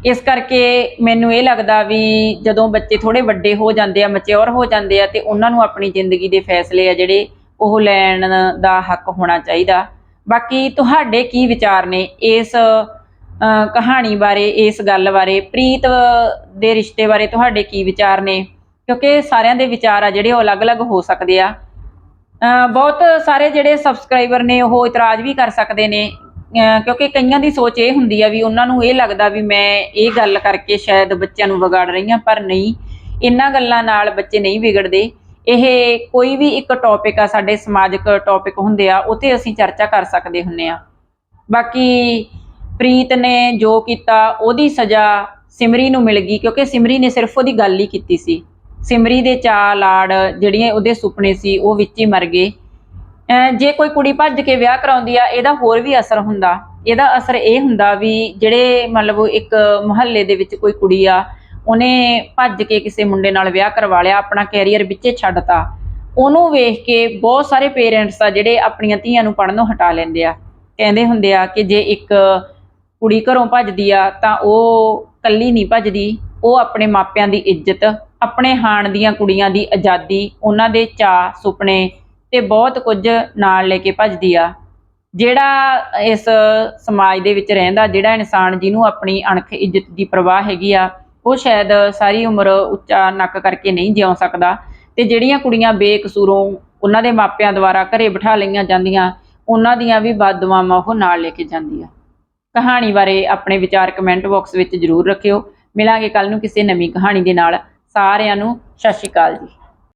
S1: ਇਸ ਕਰਕੇ ਮੈਨੂੰ ਇਹ ਲੱਗਦਾ ਵੀ ਜਦੋਂ ਬੱਚੇ ਥੋੜੇ ਵੱਡੇ ਹੋ ਜਾਂਦੇ ਆ ਮੈਚੁਰ ਹੋ ਜਾਂਦੇ ਆ, ਤੇ ਉਹਨਾਂ ਨੂੰ ਆਪਣੀ ਜ਼ਿੰਦਗੀ ਦੇ ਫੈਸਲੇ ਆ ਜਿਹੜੇ ਉਹ ਲੈਣ ਦਾ ਹੱਕ ਹੋਣਾ ਚਾਹੀਦਾ। ਬਾਕੀ ਤੁਹਾਡੇ ਕੀ ਵਿਚਾਰ ਨੇ ਇਸ ਕਹਾਣੀ ਬਾਰੇ, ਇਸ ਗੱਲ ਬਾਰੇ, ਪ੍ਰੀਤ ਦੇ ਰਿਸ਼ਤੇ ਬਾਰੇ ਤੁਹਾਡੇ ਕੀ ਵਿਚਾਰ ਨੇ? ਕਿਉਂਕਿ ਸਾਰਿਆਂ ਦੇ ਵਿਚਾਰ ਆ ਜਿਹੜੇ, ਉਹ ਅਲੱਗ-ਅਲੱਗ ਹੋ ਸਕਦੇ ਆ। ਬਹੁਤ ਸਾਰੇ ਜਿਹੜੇ ਸਬਸਕ੍ਰਾਈਬਰ ਨੇ, ਉਹ ਇਤਰਾਜ਼ ਵੀ ਕਰ ਸਕਦੇ ਨੇ। ਕਿਉਂਕਿ ਕਈਆਂ ਦੀ ਸੋਚ ਇਹ ਹੁੰਦੀ ਆ ਵੀ ਉਹਨਾਂ ਨੂੰ ਇਹ ਲੱਗਦਾ ਵੀ ਮੈਂ ਇਹ ਗੱਲ ਕਰਕੇ ਸ਼ਾਇਦ ਬੱਚਿਆਂ ਨੂੰ ਵਿਗਾੜ ਰਹੀ ਹਾਂ, ਪਰ ਨਹੀਂ। ਇਹਨਾਂ ਗੱਲਾਂ ਨਾਲ ਬੱਚੇ ਨਹੀਂ ਵਿਗੜਦੇ। ਇਹ ਕੋਈ ਵੀ ਇੱਕ ਟੌਪਿਕ ਆ, ਸਾਡੇ ਸਮਾਜਿਕ ਟੌਪਿਕ ਹੁੰਦੇ ਆ ਉਹ ਤੇ ਅਸੀਂ ਚਰਚਾ ਕਰ ਸਕਦੇ ਹੁੰਨੇ ਆ। ਬਾਕੀ ਪ੍ਰੀਤ ਨੇ ਜੋ ਕੀਤਾ, ਉਹਦੀ ਸਜ਼ਾ ਸਿਮਰੀ ਨੂੰ ਮਿਲ ਗਈ ਕਿਉਂਕਿ ਸਿਮਰੀ ਨੇ ਸਿਰਫ ਉਹਦੀ ਗੱਲ ਹੀ ਕੀਤੀ ਸੀ। ਸਿਮਰੀ ਦੇ ਚਾਅ ਲਾੜ ਜਿਹੜੀਆਂ ਉਹਦੇ ਸੁਪਨੇ ਸੀ, ਉਹ ਵਿੱਚ ਹੀ ਮਰ ਗਏ। ਜੇ ਕੋਈ ਕੁੜੀ ਭੱਜ ਕੇ ਵਿਆਹ ਕਰਾਉਂਦੀ ਆ, ਇਹਦਾ ਹੋਰ ਵੀ ਅਸਰ ਹੁੰਦਾ। ਇਹਦਾ ਅਸਰ ਇਹ ਹੁੰਦਾ ਵੀ ਜਿਹੜੇ ਮਤਲਬ ਇੱਕ ਮੁਹੱਲੇ ਦੇ ਵਿੱਚ ਕੋਈ ਕੁੜੀ ਆ, ਉਹਨੇ ਭੱਜ ਕੇ ਕਿਸੇ ਮੁੰਡੇ ਨਾਲ ਵਿਆਹ ਕਰਵਾ ਲਿਆ, ਆਪਣਾ ਕੈਰੀਅਰ ਵਿੱਚੇ ਛੱਡਤਾ। ਉਹਨੂੰ ਵੇਖ ਕੇ ਬਹੁਤ ਸਾਰੇ ਪੇਰੈਂਟਸ ਆ ਜਿਹੜੇ ਆਪਣੀਆਂ ਧੀਆਂ ਨੂੰ ਪੜ੍ਹਨੋਂ ਹਟਾ ਲੈਂਦੇ ਆ। ਕਹਿੰਦੇ ਹੁੰਦੇ ਆ ਕਿ ਜੇ ਇੱਕ ਕੁੜੀ ਘਰੋਂ ਭੱਜਦੀ ਆ, ਤਾਂ ਉਹ ਕੱਲੀ ਨਹੀਂ ਭੱਜਦੀ। ਉਹ ਆਪਣੇ ਮਾਪਿਆਂ ਦੀ ਇੱਜ਼ਤ, ਆਪਣੇ ਹਾਣ ਦੀਆਂ ਕੁੜੀਆਂ ਦੀ ਆਜ਼ਾਦੀ, ਉਹਨਾਂ ਦੇ ਚਾਅ, ਸੁਪਨੇ ਤੇ ਬਹੁਤ ਕੁਝ ਨਾਲ ਲੈ ਕੇ ਭੱਜਦੀ ਆ। ਜਿਹੜਾ ਇਸ ਸਮਾਜ ਦੇ ਵਿੱਚ ਰਹਿੰਦਾ, ਜਿਹੜਾ ਇਨਸਾਨ ਜਿਹਨੂੰ ਆਪਣੀ ਅਣਖ ਇੱਜ਼ਤ ਦੀ ਪਰਵਾਹ ਹੈਗੀ ਆ, ਉਹ ਸ਼ਾਇਦ ਸਾਰੀ ਉਮਰ ਉੱਚਾ ਨੱਕ ਕਰਕੇ ਨਹੀਂ ਜਿਉ ਸਕਦਾ। ਤੇ ਜਿਹੜੀਆਂ ਕੁੜੀਆਂ ਬੇਕਸੂਰੋਂ ਉਹਨਾਂ ਦੇ ਮਾਪਿਆਂ ਦੁਆਰਾ ਘਰੇ ਬਿਠਾ ਲਈਆਂ ਜਾਂਦੀਆਂ, ਉਹਨਾਂ ਦੀਆਂ ਵੀ ਬਦਦੁਆਵਾਂ ਉਹ ਨਾਲ ਲੈ ਕੇ ਜਾਂਦੀ ਆ। ਕਹਾਣੀ ਬਾਰੇ ਆਪਣੇ ਵਿਚਾਰ ਕਮੈਂਟ ਬਾਕਸ ਵਿੱਚ ਜ਼ਰੂਰ ਰੱਖਿਓ। ਮਿਲਾਂਗੇ ਕੱਲ ਨੂੰ ਕਿਸੇ ਨਵੀਂ ਕਹਾਣੀ ਦੇ ਨਾਲ। ਸਾਰਿਆਂ ਨੂੰ ਸਤਿ ਸ਼੍ਰੀ ਅਕਾਲ ਜੀ।